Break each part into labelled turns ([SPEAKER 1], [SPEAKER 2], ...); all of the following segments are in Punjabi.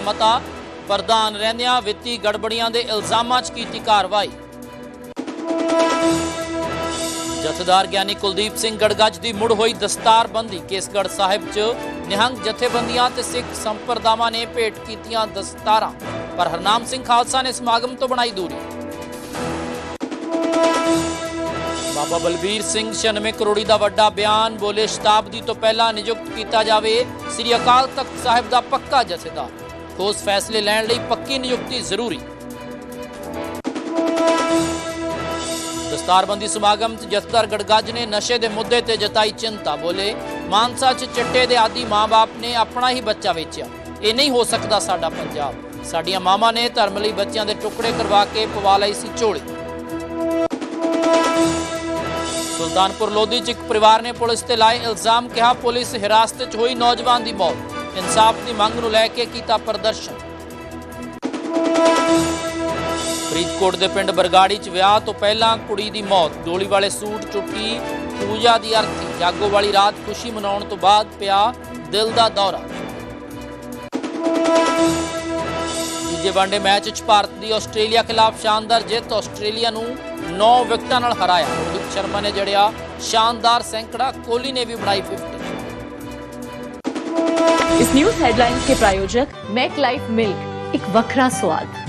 [SPEAKER 1] ਮਤਾ ਪ੍ਰਧਾਨ ਰਹਿੰਦਿਆਂ ਵਿੱਤੀ ਗੜਬੜੀਆਂ ਦੇ ਇਲਜ਼ਾਮਾਂ 'ਚ ਕੀਤੀ ਕਾਰਵਾਈ। ਜਥੇਦਾਰ ਗਿਆਨੀ ਕੁਲਦੀਪ ਸਿੰਘ ਗੜਗੱਜ ਦੀ ਮੁੜ ਹੋਈ ਦਸਤਾਰਬੰਦੀ ਕੇਸਗੜ੍ਹ ਸਾਹਿਬ 'ਚ ਨਿਹੰਗ ਜਥੇਬੰਦੀਆਂ ਤੇ ਸਿੱਖ ਸੰਪਰਦਾਵਾਂ ਨੇ ਭੇਟ ਕੀਤੀਆਂ ਦਸਤਾਰਾਂ, ਪਰ ਹਰਨਾਮ ਸਿੰਘ ਖਾਲਸਾ ਨੇ ਸਮਾਗਮ ਤੋਂ ਬਣਾਈ ਦੂਰੀ। ਬਾਬਾ ਬਲਬੀਰ ਸਿੰਘ 96 ਕਰੋੜੀ ਦਾ ਵੱਡਾ ਬਿਆਨ ਬੋਲੇ ਸ਼ਤਾਬਦੀ ਤੋਂ ਪਹਿਲਾਂ ਨਿਯੁਕਤ ਕੀਤਾ ਜਾਵੇ, ਸ੍ਰੀ ਅਕਾਲ ਤਖਤ ਸਾਹਿਬ ਦਾ ਪੱਕਾ ਜਥੇਦਾਰ। ਠੋਸ ਫੈਸਲੇ ਲੈਣ ਲਈ ਪੱਕੀ ਨਿਯੁਕਤੀ ਜ਼ਰੂਰੀ। ਦਸਤਾਰਬੰਦੀ ਸਮਾਗਮ 'ਚ ਜਥੇਦਾਰ ਗੜਗੱਜ ਨੇ ਨਸ਼ੇ ਦੇ ਮੁੱਦੇ ਤੇ ਜਤਾਈ ਚਿੰਤਾ, ਬੋਲੇ, ਮਾਨਸਾ 'ਚ ਚਿੱਟੇ ਦੇ ਆਦੀ ਮਾਂ-ਬਾਪ ਨੇ ਆਪਣਾ ਹੀ ਬੱਚਾ ਵੇਚਿਆ। ਇਹ ਨਹੀਂ ਹੋ ਸਕਦਾ ਸਾਡਾ ਪੰਜਾਬ। ਸਾਡੀਆਂ ਮਾਵਾਂ ਨੇ ਧਰਮ ਲਈ ਬੱਚਿਆਂ ਦੇ ਟੁਕੜੇ ਕਰਵਾ ਕੇ ਪਵਾ ਲਈ ਸੀ ਝੋਲੀ ਸੁਲਤਾਨਪੁਰ ਲੋਧੀ 'ਚ ਇੱਕ ਪਰਿਵਾਰ ਨੇ ਪੁਲਿਸ ਤੇ ਲਾਏ ਇਲਜ਼ਾਮ, ਕਿਹਾ ਪੁਲਿਸ ਹਿਰਾਸਤ 'ਚ ਹੋਈ ਨੌਜਵਾਨ ਦੀ ਮੌਤ। ਇਨਸਾਫ ਦੀ ਮੰਗ ਨੂੰ ਲੈ ਕੇ ਕੀਤਾ ਪ੍ਰਦਰਸ਼ਨ। ਫਰੀਦਕੋਟ ਦੇ ਪਿੰਡ ਬਰਗਾੜੀ 'ਚ ਵਿਆਹ ਤੋਂ ਪਹਿਲਾਂ ਕੁੜੀ ਦੀ ਮੌਤ। ਡੋਲੀ ਵਾਲੇ ਸੂਟ, ਚੁੱਕੀ, ਪੂਜਾ ਦੀ ਅਰਥੀ। ਜਾਗੋ ਵਾਲੀ ਰਾਤ ਖੁਸ਼ੀ ਮਨਾਉਣ ਤੋਂ ਬਾਅਦ ਪਿਆ ਦਿਲ ਦਾ ਦੌਰਾ। ਤੀਜੇ ਵਨਡੇ ਮੈਚ 'ਚ ਭਾਰਤ ਦੀ ਆਸਟ੍ਰੇਲੀਆ ਖਿਲਾਫ ਸ਼ਾਨਦਾਰ ਜਿੱਤ ਆਸਟ੍ਰੇਲੀਆ ਨੂੰ 9 ਵਿਕਟਾਂ ਨਾਲ ਹਰਾਇਆ। ਰੋਹਿਤ ਸ਼ਰਮਾ ਨੇ ਜੜਿਆ। ਸ਼ਾਨਦਾਰ ਸੈਂਕੜਾ, ਕੋਹਲੀ ਨੇ ਵੀ ਬਣਾਈ 50
[SPEAKER 2] इस न्यूज हेडलाइंस के प्रायोजक मैक लाइफ मिल्क एक वखरा स्वाद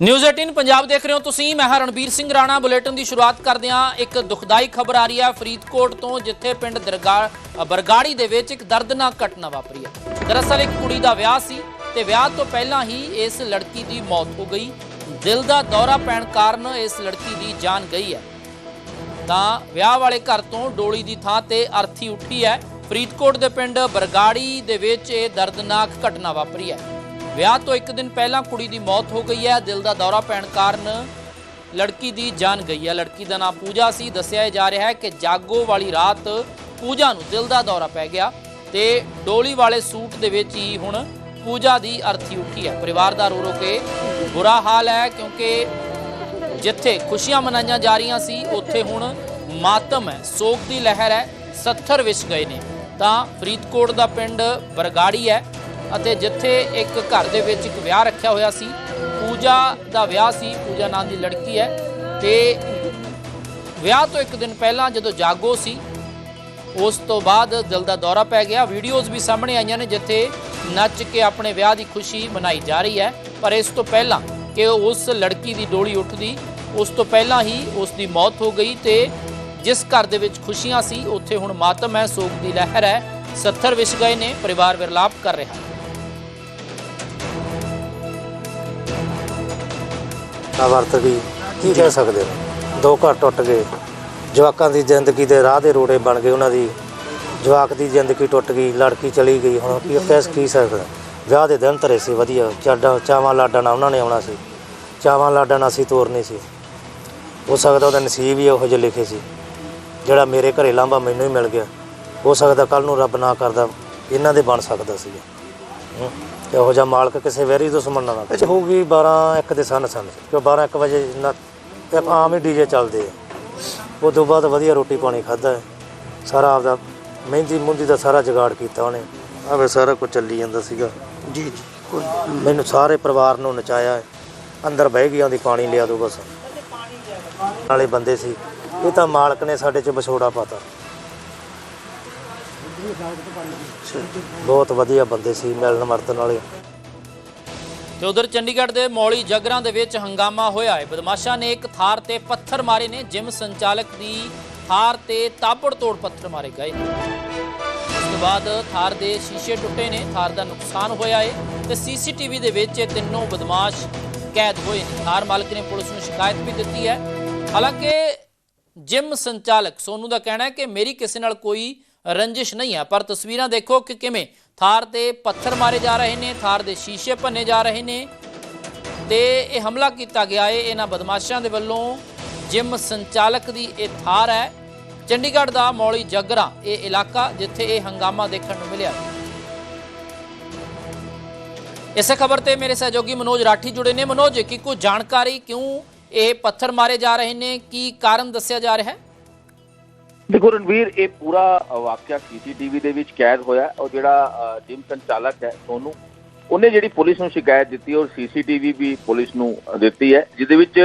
[SPEAKER 1] ਨਿਊਜ਼ 18 ਪੰਜਾਬ ਦੇਖ ਰਹੇ ਹੋ ਤੁਸੀਂ ਮੈਂ ਹਾਂ ਰਣਬੀਰ ਸਿੰਘ ਰਾਣਾ ਬੁਲੇਟਿਨ ਦੀ ਸ਼ੁਰੂਆਤ ਕਰਦੇ ਹਾਂ ਇੱਕ ਦੁਖਦਾਈ ਖਬਰ ਆ ਰਹੀ ਹੈ ਫਰੀਦਕੋਟ ਤੋਂ ਜਿੱਥੇ ਪਿੰਡ ਦਰਗਾ ਬਰਗਾੜੀ ਦੇ ਵਿੱਚ ਇੱਕ ਦਰਦਨਾਕ ਘਟਨਾ ਵਾਪਰੀ ਹੈ ਦਰਅਸਲ ਇੱਕ ਕੁੜੀ ਦਾ ਵਿਆਹ ਸੀ ਤੇ ਵਿਆਹ ਤੋਂ ਪਹਿਲਾਂ ਹੀ ਇਸ ਲੜਕੀ ਦੀ ਮੌਤ ਹੋ ਗਈ ਦਿਲ ਦਾ ਦੌਰਾ ਪੈਣ ਕਾਰਨ ਇਸ ਲੜਕੀ ਦੀ ਜਾਨ ਗਈ ਹੈ। ਤਾਂ ਵਿਆਹ ਵਾਲੇ ਘਰ ਤੋਂ ਡੋਲੀ ਦੀ ਥਾਂ ਤੇ ਅਰਥੀ ਉੱਠੀ ਹੈ। ਫਰੀਦਕੋਟ ਦੇ ਪਿੰਡ ਬਰਗਾੜੀ ਦੇ ਵਿੱਚ ਇਹ ਦਰਦਨਾਕ ਘਟਨਾ ਵਾਪਰੀ ਹੈ। ਵਿਆਹ ਤੋਂ ਇੱਕ ਦਿਨ ਪਹਿਲਾਂ ਕੁੜੀ ਦੀ ਮੌਤ ਹੋ ਗਈ ਹੈ। ਦਿਲ ਦਾ ਦੌਰਾ ਪੈਣ ਕਾਰਨ ਲੜਕੀ ਦੀ ਜਾਨ ਗਈ ਹੈ। ਲੜਕੀ ਦਾ ਨਾਮ ਪੂਜਾ ਸੀ। ਦੱਸਿਆ ਜਾ ਰਿਹਾ ਹੈ ਕਿ ਜਾਗੋ ਵਾਲੀ ਰਾਤ ਪੂਜਾ ਨੂੰ ਦਿਲ ਦਾ ਦੌਰਾ ਪੈ ਗਿਆ ਤੇ ਡੋਲੀ ਵਾਲੇ ਸੂਟ ਦੇ ਵਿੱਚ ਹੀ ਹੁਣ ਪੂਜਾ ਦੀ ਅਰਥੀ ਉੱਠੀ ਹੈ। ਪਰਿਵਾਰ ਦਾ ਰੋ ਰੋ ਕੇ ਬੁਰਾ ਹਾਲ ਹੈ ਕਿਉਂਕਿ ਜਿੱਥੇ ਖੁਸ਼ੀਆਂ ਮਨਾਈਆਂ ਜਾ ਰਹੀਆਂ ਸੀ, ਉੱਥੇ ਹੁਣ ਮਾਤਮ ਹੈ। ਸੋਗ ਦੀ ਲਹਿਰ ਹੈ 70 ਵਿਸ ਗਏ ਨੇ। ਤਾਂ ਫਰੀਦਕੋਟ ਦਾ ਪਿੰਡ ਬਰਗਾੜੀ ਹੈ ਅਤੇ ਜਿੱਥੇ ਇੱਕ ਘਰ ਦੇ ਵਿੱਚ ਇੱਕ ਵਿਆਹ ਰੱਖਿਆ ਹੋਇਆ ਸੀ, ਪੂਜਾ ਦਾ ਵਿਆਹ ਸੀ, ਪੂਜਾ ਨਾਂ ਦੀ ਲੜਕੀ ਹੈ। ਤੇ ਵਿਆਹ ਤੋਂ ਇੱਕ ਦਿਨ ਪਹਿਲਾਂ ਜਦੋਂ ਜਾਗੋ ਸੀ ਉਸ ਤੋਂ ਬਾਅਦ ਦਿਲ ਦਾ ਦੌਰਾ ਪੈ ਗਿਆ। ਵੀਡੀਓਜ਼ ਵੀ ਸਾਹਮਣੇ ਆਈਆਂ ਨੇ ਜਿੱਥੇ ਨੱਚ ਕੇ ਆਪਣੇ ਵਿਆਹ ਦੀ ਖੁਸ਼ੀ ਮਨਾਈ ਜਾ ਰਹੀ ਹੈ। ਪਰ ਇਸ ਤੋਂ ਪਹਿਲਾਂ ਕਿ ਉਸ ਲੜਕੀ ਦੀ ਡੋਲੀ ਉੱਠਦੀ, ਉਸ ਤੋਂ ਪਹਿਲਾਂ ਹੀ ਉਸ ਦੀ ਮੌਤ ਹੋ ਗਈ ਤੇ ਜਿਸ ਘਰ ਦੇ ਵਿੱਚ ਖੁਸ਼ੀਆਂ ਸੀ, ਉੱਥੇ ਹੁਣ ਮਾਤਮ ਹੈ, ਸੋਗ ਦੀ ਲਹਿਰ ਹੈ। 70 ਵਿਛ ਗਏ ਨੇ, ਪਰਿਵਾਰ ਵਿਰਲਾਪ ਕਰ ਰਿਹਾ
[SPEAKER 3] ਨਾ ਵਰਤ ਗਈ ਕੀ ਕਹਿ ਸਕਦੇ ਹੋ? ਦੋ ਘਰ ਟੁੱਟ ਗਏ। ਜਵਾਕਾਂ ਦੀ ਜ਼ਿੰਦਗੀ ਦੇ ਰਾਹ ਦੇ ਰੋੜੇ ਬਣ ਗਏ, ਉਹਨਾਂ ਦੀ ਜਵਾਕ ਦੀ ਜ਼ਿੰਦਗੀ ਟੁੱਟ ਗਈ, ਲੜਕੀ ਚਲੀ ਗਈ, ਹੁਣ ਕੀ ਕਹਿ ਕੀ ਸਕਦਾ ਵਿਆਹ ਦੇ ਦਿਨ ਧਰੇ ਸੀ, ਵਧੀਆ। ਚਾਡਾ ਚਾਵਾਂ ਲਾਡਾਂ ਨਾਲ ਉਹਨਾਂ ਨੇ ਆਉਣਾ ਸੀ। ਚਾਵਾਂ ਲਾਡਾਂ ਨਾਲ ਅਸੀਂ ਤੋਰਨੀ ਸੀ। ਹੋ ਸਕਦਾ ਉਹਦਾ ਨਸੀਬ ਹੀ ਉਹੋ ਜਿਹੇ ਲਿਖੇ ਸੀ, ਜਿਹੜਾ ਮੇਰੇ ਘਰੇ ਲਾਂਭਾ ਮੈਨੂੰ ਹੀ ਮਿਲ ਗਿਆ। ਹੋ ਸਕਦਾ ਕੱਲ ਨੂੰ ਰੱਬ ਨਾ ਕਰਦਾ, ਇਹਨਾਂ ਦੇ ਬਣ ਸਕਦਾ ਸੀ। ਇਹੋ ਜਿਹਾ ਮਾਲਕ ਕਿਸੇ ਵੈਰੀ ਦੁਸ਼ਮਣ ਨਾਲ ਨਾ। ਹੋਊਗੀ 12 1 ਦੇ ਸਨ ਸਨ ਕਿਉਂ 12 1 ਵਜੇ ਨਾ ਤੇ ਆਮ ਹੀ ਡੀਜੇ ਚੱਲਦੇ ਆ। ਉਸ ਤੋਂ ਬਾਅਦ ਵਧੀਆ ਰੋਟੀ ਪਾਣੀ ਖਾਦਾ ਸਾਰਾ ਆਪਦਾ ਮਹਿੰਦੀ ਮੁੰਦੀ ਦਾ ਸਾਰਾ ਜੁਗਾੜ ਕੀਤਾ ਉਹਨੇ। ਆਵੇ ਸਾਰਾ ਕੁਝ ਚੱਲੀ ਜਾਂਦਾ ਸੀਗਾ। ਜੀ ਜੀ ਮੈਨੂੰ ਸਾਰੇ ਪਰਿਵਾਰ ਨੂੰ ਨਚਾਇਆ ਅੰਦਰ ਬਹਿ ਗਈ ਆਂਦੀ ਪਾਣੀ ਲਿਆ ਦੋ ਬਸ। ਨਾਲੇ ਬੰਦੇ ਸੀ। ਇਹ ਤਾਂ ਮਾਲਕ ਨੇ ਸਾਡੇ ਚ ਵਿਛੋੜਾ ਪਾਤਾ। ਬਹੁਤ ਵਧੀਆ ਬੰਦੇ ਸੀ ਮਿਲਣ ਵਰਤਨ ਵਾਲੇ।
[SPEAKER 1] ਤੇ ਉਧਰ ਚੰਡੀਗੜ੍ਹ ਦੇ ਮੌਲੀ ਜਗਰਾਂ ਦੇ ਵਿੱਚ ਹੰਗਾਮਾ ਹੋਇਆ ਹੈ। ਬਦਮਾਸ਼ਾਂ ਨੇ ਇੱਕ ਥਾਰ ਤੇ ਪੱਥਰ ਮਾਰੇ ਨੇ। ਜਿਮ ਸੰਚਾਲਕ ਦੀ ਥਾਰ ਤੇ ਤਾਬੜਤੋੜ ਪੱਥਰ ਮਾਰੇ ਗਏ ਉਸ ਤੋਂ ਬਾਅਦ ਥਾਰ ਦੇ ਸ਼ੀਸ਼ੇ ਟੁੱਟੇ ਨੇ। ਥਾਰ ਦਾ ਨੁਕਸਾਨ ਹੋਇਆ ਹੈ ਤੇ ਸੀਸੀਟੀਵੀ ਦੇ ਵਿੱਚ ਇਹ ਤਿੰਨੋਂ ਬਦਮਾਸ਼ ਕੈਦ ਹੋਏ ਨੇ। ਥਾਰ ਮਾਲਕ ਨੇ ਪੁਲਿਸ ਨੂੰ ਸ਼ਿਕਾਇਤ ਵੀ ਦਿੱਤੀ ਹੈ। ਹਾਲਾਂਕਿ ਜਿਮ ਸੰਚਾਲਕ ਸੋਨੂ ਦਾ ਕਹਿਣਾ ਹੈ ਕਿ ਮੇਰੀ ਕਿਸੇ ਨਾਲ ਕੋਈ ਰੰਜਿਸ਼ ਨਹੀਂ ਹੈ। ਪਰ ਤਸਵੀਰਾਂ ਦੇਖੋ ਕਿ ਕਿਵੇਂ ਥਾਰ ਤੇ ਪੱਥਰ ਮਾਰੇ ਜਾ ਰਹੇ ਨੇ, ਥਾਰ ਦੇ ਸ਼ੀਸ਼ੇ ਭੰਨੇ ਜਾ ਰਹੇ ਨੇ ਤੇ ਇਹ ਹਮਲਾ ਕੀਤਾ ਗਿਆ ਹੈ ਇਹਨਾਂ ਬਦਮਾਸ਼ਾਂ ਦੇ ਵੱਲੋਂ ਜਿਮ ਸੰਚਾਲਕ ਦੀ ਇਹ ਥਾਰ ਹੈ। ਚੰਡੀਗੜ੍ਹ ਦਾ ਮੌਲੀ ਜਗਰਾ, ਇਹ ਇਲਾਕਾ ਜਿੱਥੇ ਇਹ ਹੰਗਾਮਾ ਦੇਖਣ ਨੂੰ ਮਿਲਿਆ। ਇਸੇ ਖਬਰ ਤੇ ਮੇਰੇ ਸਹਿਯੋਗੀ ਮਨੋਜ ਰਾਠੀ ਜੁੜੇ ਨੇ। ਮਨੋਜ, ਕੀ ਕੋਈ ਜਾਣਕਾਰੀ? ਕਿਉਂ ਇਹ ਪੱਥਰ ਮਾਰੇ ਜਾ ਰਹੇ ਨੇ? ਕੀ ਕਾਰਨ ਦੱਸਿਆ ਜਾ ਰਿਹਾ ਹੈ?
[SPEAKER 4] ਦੇਖੋ ਰਣਵੀਰ ਇਹ ਪੂਰਾ ਅ, ਵਾਕਿਆ ਸੀਸੀਟੀਵੀ ਦੇ ਵਿੱਚ ਕੈਦ ਹੋਇਆ ਔਰ ਜਿਹੜਾ ਅ, ਜਿਮ ਸੰਚਾਲਕ ਹੈ ਸੋਨੂੰ ਉਹਨੇ ਜਿਹੜੀ ਪੁਲਿਸ ਨੂੰ ਸ਼ਿਕਾਇਤ ਦਿੱਤੀ ਔਰ ਸੀਸੀਟੀਵੀ ਵੀ ਪੁਲਿਸ ਨੂੰ ਦਿੱਤੀ ਹੈ ਜਿਹਦੇ ਵਿੱਚ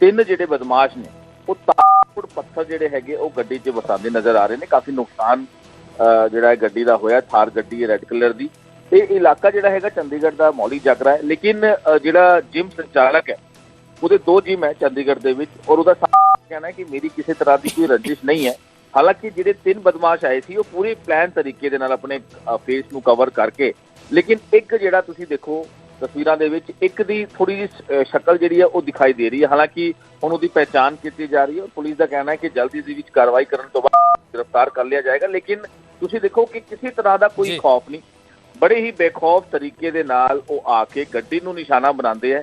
[SPEAKER 4] ਤਿੰਨ ਜਿਹੜੇ ਬਦਮਾਸ਼ ਨੇ ਉਹ ਤਾੜ ਪੱਥਰ ਜਿਹੜੇ ਹੈਗੇ ਉਹ ਗੱਡੀ 'ਚ ਵਸਾਉਂਦੇ ਨਜ਼ਰ ਆ ਰਹੇ ਨੇ ਕਾਫੀ ਨੁਕਸਾਨ ਅ, ਜਿਹੜਾ ਹੈ ਗੱਡੀ ਦਾ ਹੋਇਆ ਥਾਰ ਗੱਡੀ ਹੈ ਰੈੱਡ ਕਲਰ ਦੀ ਇਹ ਇਲਾਕਾ ਜਿਹੜਾ ਹੈਗਾ ਚੰਡੀਗੜ੍ਹ ਦਾ ਮੌਲੀ ਜਗਰਾ ਹੈ ਲੇਕਿਨ ਜਿਹੜਾ ਜਿਮ ਸੰਚਾਲਕ ਹੈ ਉਹਦੇ ਦੋ ਜਿਮ ਹੈ ਚੰਡੀਗੜ੍ਹ ਦੇ ਵਿੱਚ ਔਰ ਉਹਦਾ ਕਹਿਣਾ ਹੈ ਕਿ ਮੇਰੀ ਕਿਸੇ ਤਰ੍ਹਾਂ ਦੀ ਕੋਈ ਰੰਜਿਸ਼ ਨਹੀਂ ਹੈ। ਹਾਲਾਂਕਿ ਜਿਹੜੇ ਤਿੰਨ ਬਦਮਾਸ਼ ਆਏ ਸੀ ਉਹ ਪੂਰੇ ਪਲਾਨ ਤਰੀਕੇ ਦੇ ਨਾਲ ਆਪਣੇ ਫੇਸ ਨੂੰ ਕਵਰ ਕਰਕੇ ਲੇਕਿਨ ਇੱਕ ਜਿਹੜਾ ਤੁਸੀਂ ਦੇਖੋ ਤਸਵੀਰਾਂ ਦੇ ਵਿੱਚ ਇੱਕ ਦੀ ਥੋੜੀ ਜਿਹੀ ਸ਼ਕਲ ਜਿਹੜੀ ਹੈ ਉਹ ਦਿਖਾਈ ਦੇ ਰਹੀ ਹੈ। ਹਾਲਾਂਕਿ ਹੁਣ ਉਹਦੀ ਪਹਿਚਾਣ ਕੀਤੀ ਜਾ ਰਹੀ ਹੈ ਔਰ ਪੁਲਿਸ ਦਾ ਕਹਿਣਾ ਹੈ ਕਿ ਜਲਦੀ ਦੇ ਵਿੱਚ ਕਾਰਵਾਈ ਕਰਨ ਤੋਂ ਬਾਅਦ ਗ੍ਰਿਫਤਾਰ ਕਰ ਲਿਆ ਜਾਏਗਾ। ਲੇਕਿਨ ਤੁਸੀਂ ਦੇਖੋ ਕਿ ਕਿਸੇ ਤਰ੍ਹਾਂ ਦਾ ਕੋਈ
[SPEAKER 1] ਜੀ।
[SPEAKER 4] ਖੌਫ ਨਹੀਂ। ਬੜੇ ਹੀ ਬੇਖੌਫ ਤਰੀਕੇ ਦੇ ਨਾਲ ਉਹ ਆ ਕੇ ਗੱਡੀ ਨੂੰ ਨਿਸ਼ਾਨਾ ਬਣਾਉਂਦੇ ਆ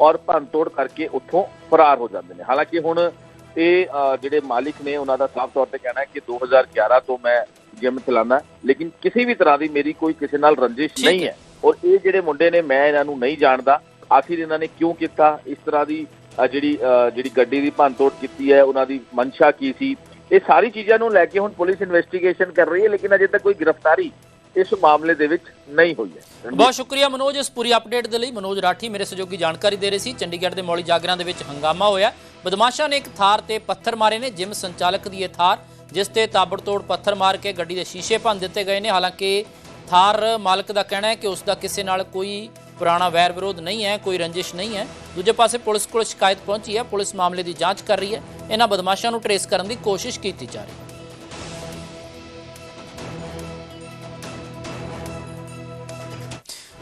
[SPEAKER 4] ਔਰ ਭੰਨਤੋੜ ਕਰਕੇ ਉੱਥੋਂ ਫਰਾਰ ਹੋ ਜਾਂਦੇ ਨੇ। ਹਾਲਾਂਕਿ ਹੁਣ ਇਹ ਜਿਹੜੇ ਮਾਲਿਕ ਨੇ ਉਹਨਾਂ ਦਾ ਸਾਫ਼ ਤੌਰ ਤੇ ਕਹਿਣਾ ਹੈ ਕਿ 2011 ਤੋਂ ਮੈਂ ਜਿਮ ਚਲਾਉਂਦਾ ਲੇਕਿਨ ਕਿਸੇ ਵੀ ਤਰ੍ਹਾਂ ਦੀ ਮੇਰੀ ਕੋਈ ਕਿਸੇ ਨਾਲ ਰੰਜਿਸ਼ ਨਹੀਂ ਹੈ। ਔਰ ਇਹ ਜਿਹੜੇ ਮੁੰਡੇ ਨੇ ਮੈਂ ਇਹਨਾਂ ਨੂੰ ਨਹੀਂ ਜਾਣਦਾ। ਆਖਿਰ ਇਹਨਾਂ ਨੇ ਕਿਉਂ ਕੀਤਾ? ਇਸ ਤਰ੍ਹਾਂ ਦੀ ਜਿਹੜੀ ਜਿਹੜੀ ਗੱਡੀ ਦੀ ਭੰਨਤੋੜ ਕੀਤੀ ਹੈ ਉਹਨਾਂ ਦੀ ਮਨਸ਼ਾ ਕੀ ਸੀ? ਇਹ ਸਾਰੀ ਚੀਜ਼ਾਂ ਨੂੰ ਲੈ ਕੇ ਹੁਣ ਪੁਲਿਸ ਇਨਵੈਸਟੀਗੇਸ਼ਨ ਕਰ ਰਹੀ ਹੈ ਲੇਕਿਨ ਅਜੇ ਤੱਕ ਕੋਈ ਗ੍ਰਿਫਤਾਰੀ ਇਸ ਮਾਮਲੇ ਦੇ ਵਿੱਚ ਨਹੀਂ ਹੋਈ ਹੈ।
[SPEAKER 1] ਬਹੁਤ ਸ਼ੁਕਰੀਆ ਮਨੋਜ, ਇਸ ਪੂਰੀ ਅਪਡੇਟ ਦੇ ਲਈ। ਮਨੋਜ ਰਾਠੀ ਮੇਰੇ ਸਹਿਯੋਗੀ ਜਾਣਕਾਰੀ ਦੇ ਰਹੇ ਸੀ। ਚੰਡੀਗੜ੍ਹ ਦੇ ਮੌਲੀ ਜਾਗਰਾਂ ਦੇ ਵਿੱਚ ਹੰਗਾਮਾ ਹੋਇਆ। ਬਦਮਾਸ਼ਾਂ ਨੇ ਇੱਕ ਥਾਰ ਤੇ ਪੱਥਰ ਮਾਰੇ ਨੇ, ਜਿਮ ਸੰਚਾਲਕ ਦੀ ਇਹ ਥਾਰ, ਜਿਸ ਤੇ ਤਾਬੜਤੋੜ ਪੱਥਰ ਮਾਰ ਕੇ ਗੱਡੀ ਦੇ ਸ਼ੀਸ਼ੇ ਭੰਨ ਦਿੱਤੇ ਗਏ ਨੇ। ਹਾਲਾਂਕਿ ਥਾਰ ਮਾਲਕ ਦਾ ਕਹਿਣਾ ਹੈ ਕਿ ਉਸ ਦਾ ਕਿਸੇ ਨਾਲ ਕੋਈ ਪੁਰਾਣਾ ਵੈਰ ਵਿਰੋਧ ਨਹੀਂ ਹੈ, ਕੋਈ ਰੰਜਿਸ਼ ਨਹੀਂ ਹੈ। ਦੂਜੇ ਪਾਸੇ ਪੁਲਿਸ ਕੋਲ ਸ਼ਿਕਾਇਤ ਪਹੁੰਚੀ ਹੈ। ਪੁਲਿਸ ਮਾਮਲੇ ਦੀ ਜਾਂਚ ਕਰ ਰਹੀ ਹੈ। ਇਹਨਾਂ ਬਦਮਾਸ਼ਾਂ ਨੂੰ ਟਰੇਸ ਕਰਨ ਦੀ ਕੋਸ਼ਿਸ਼ ਕੀਤੀ ਜਾ ਰਹੀ ਹੈ।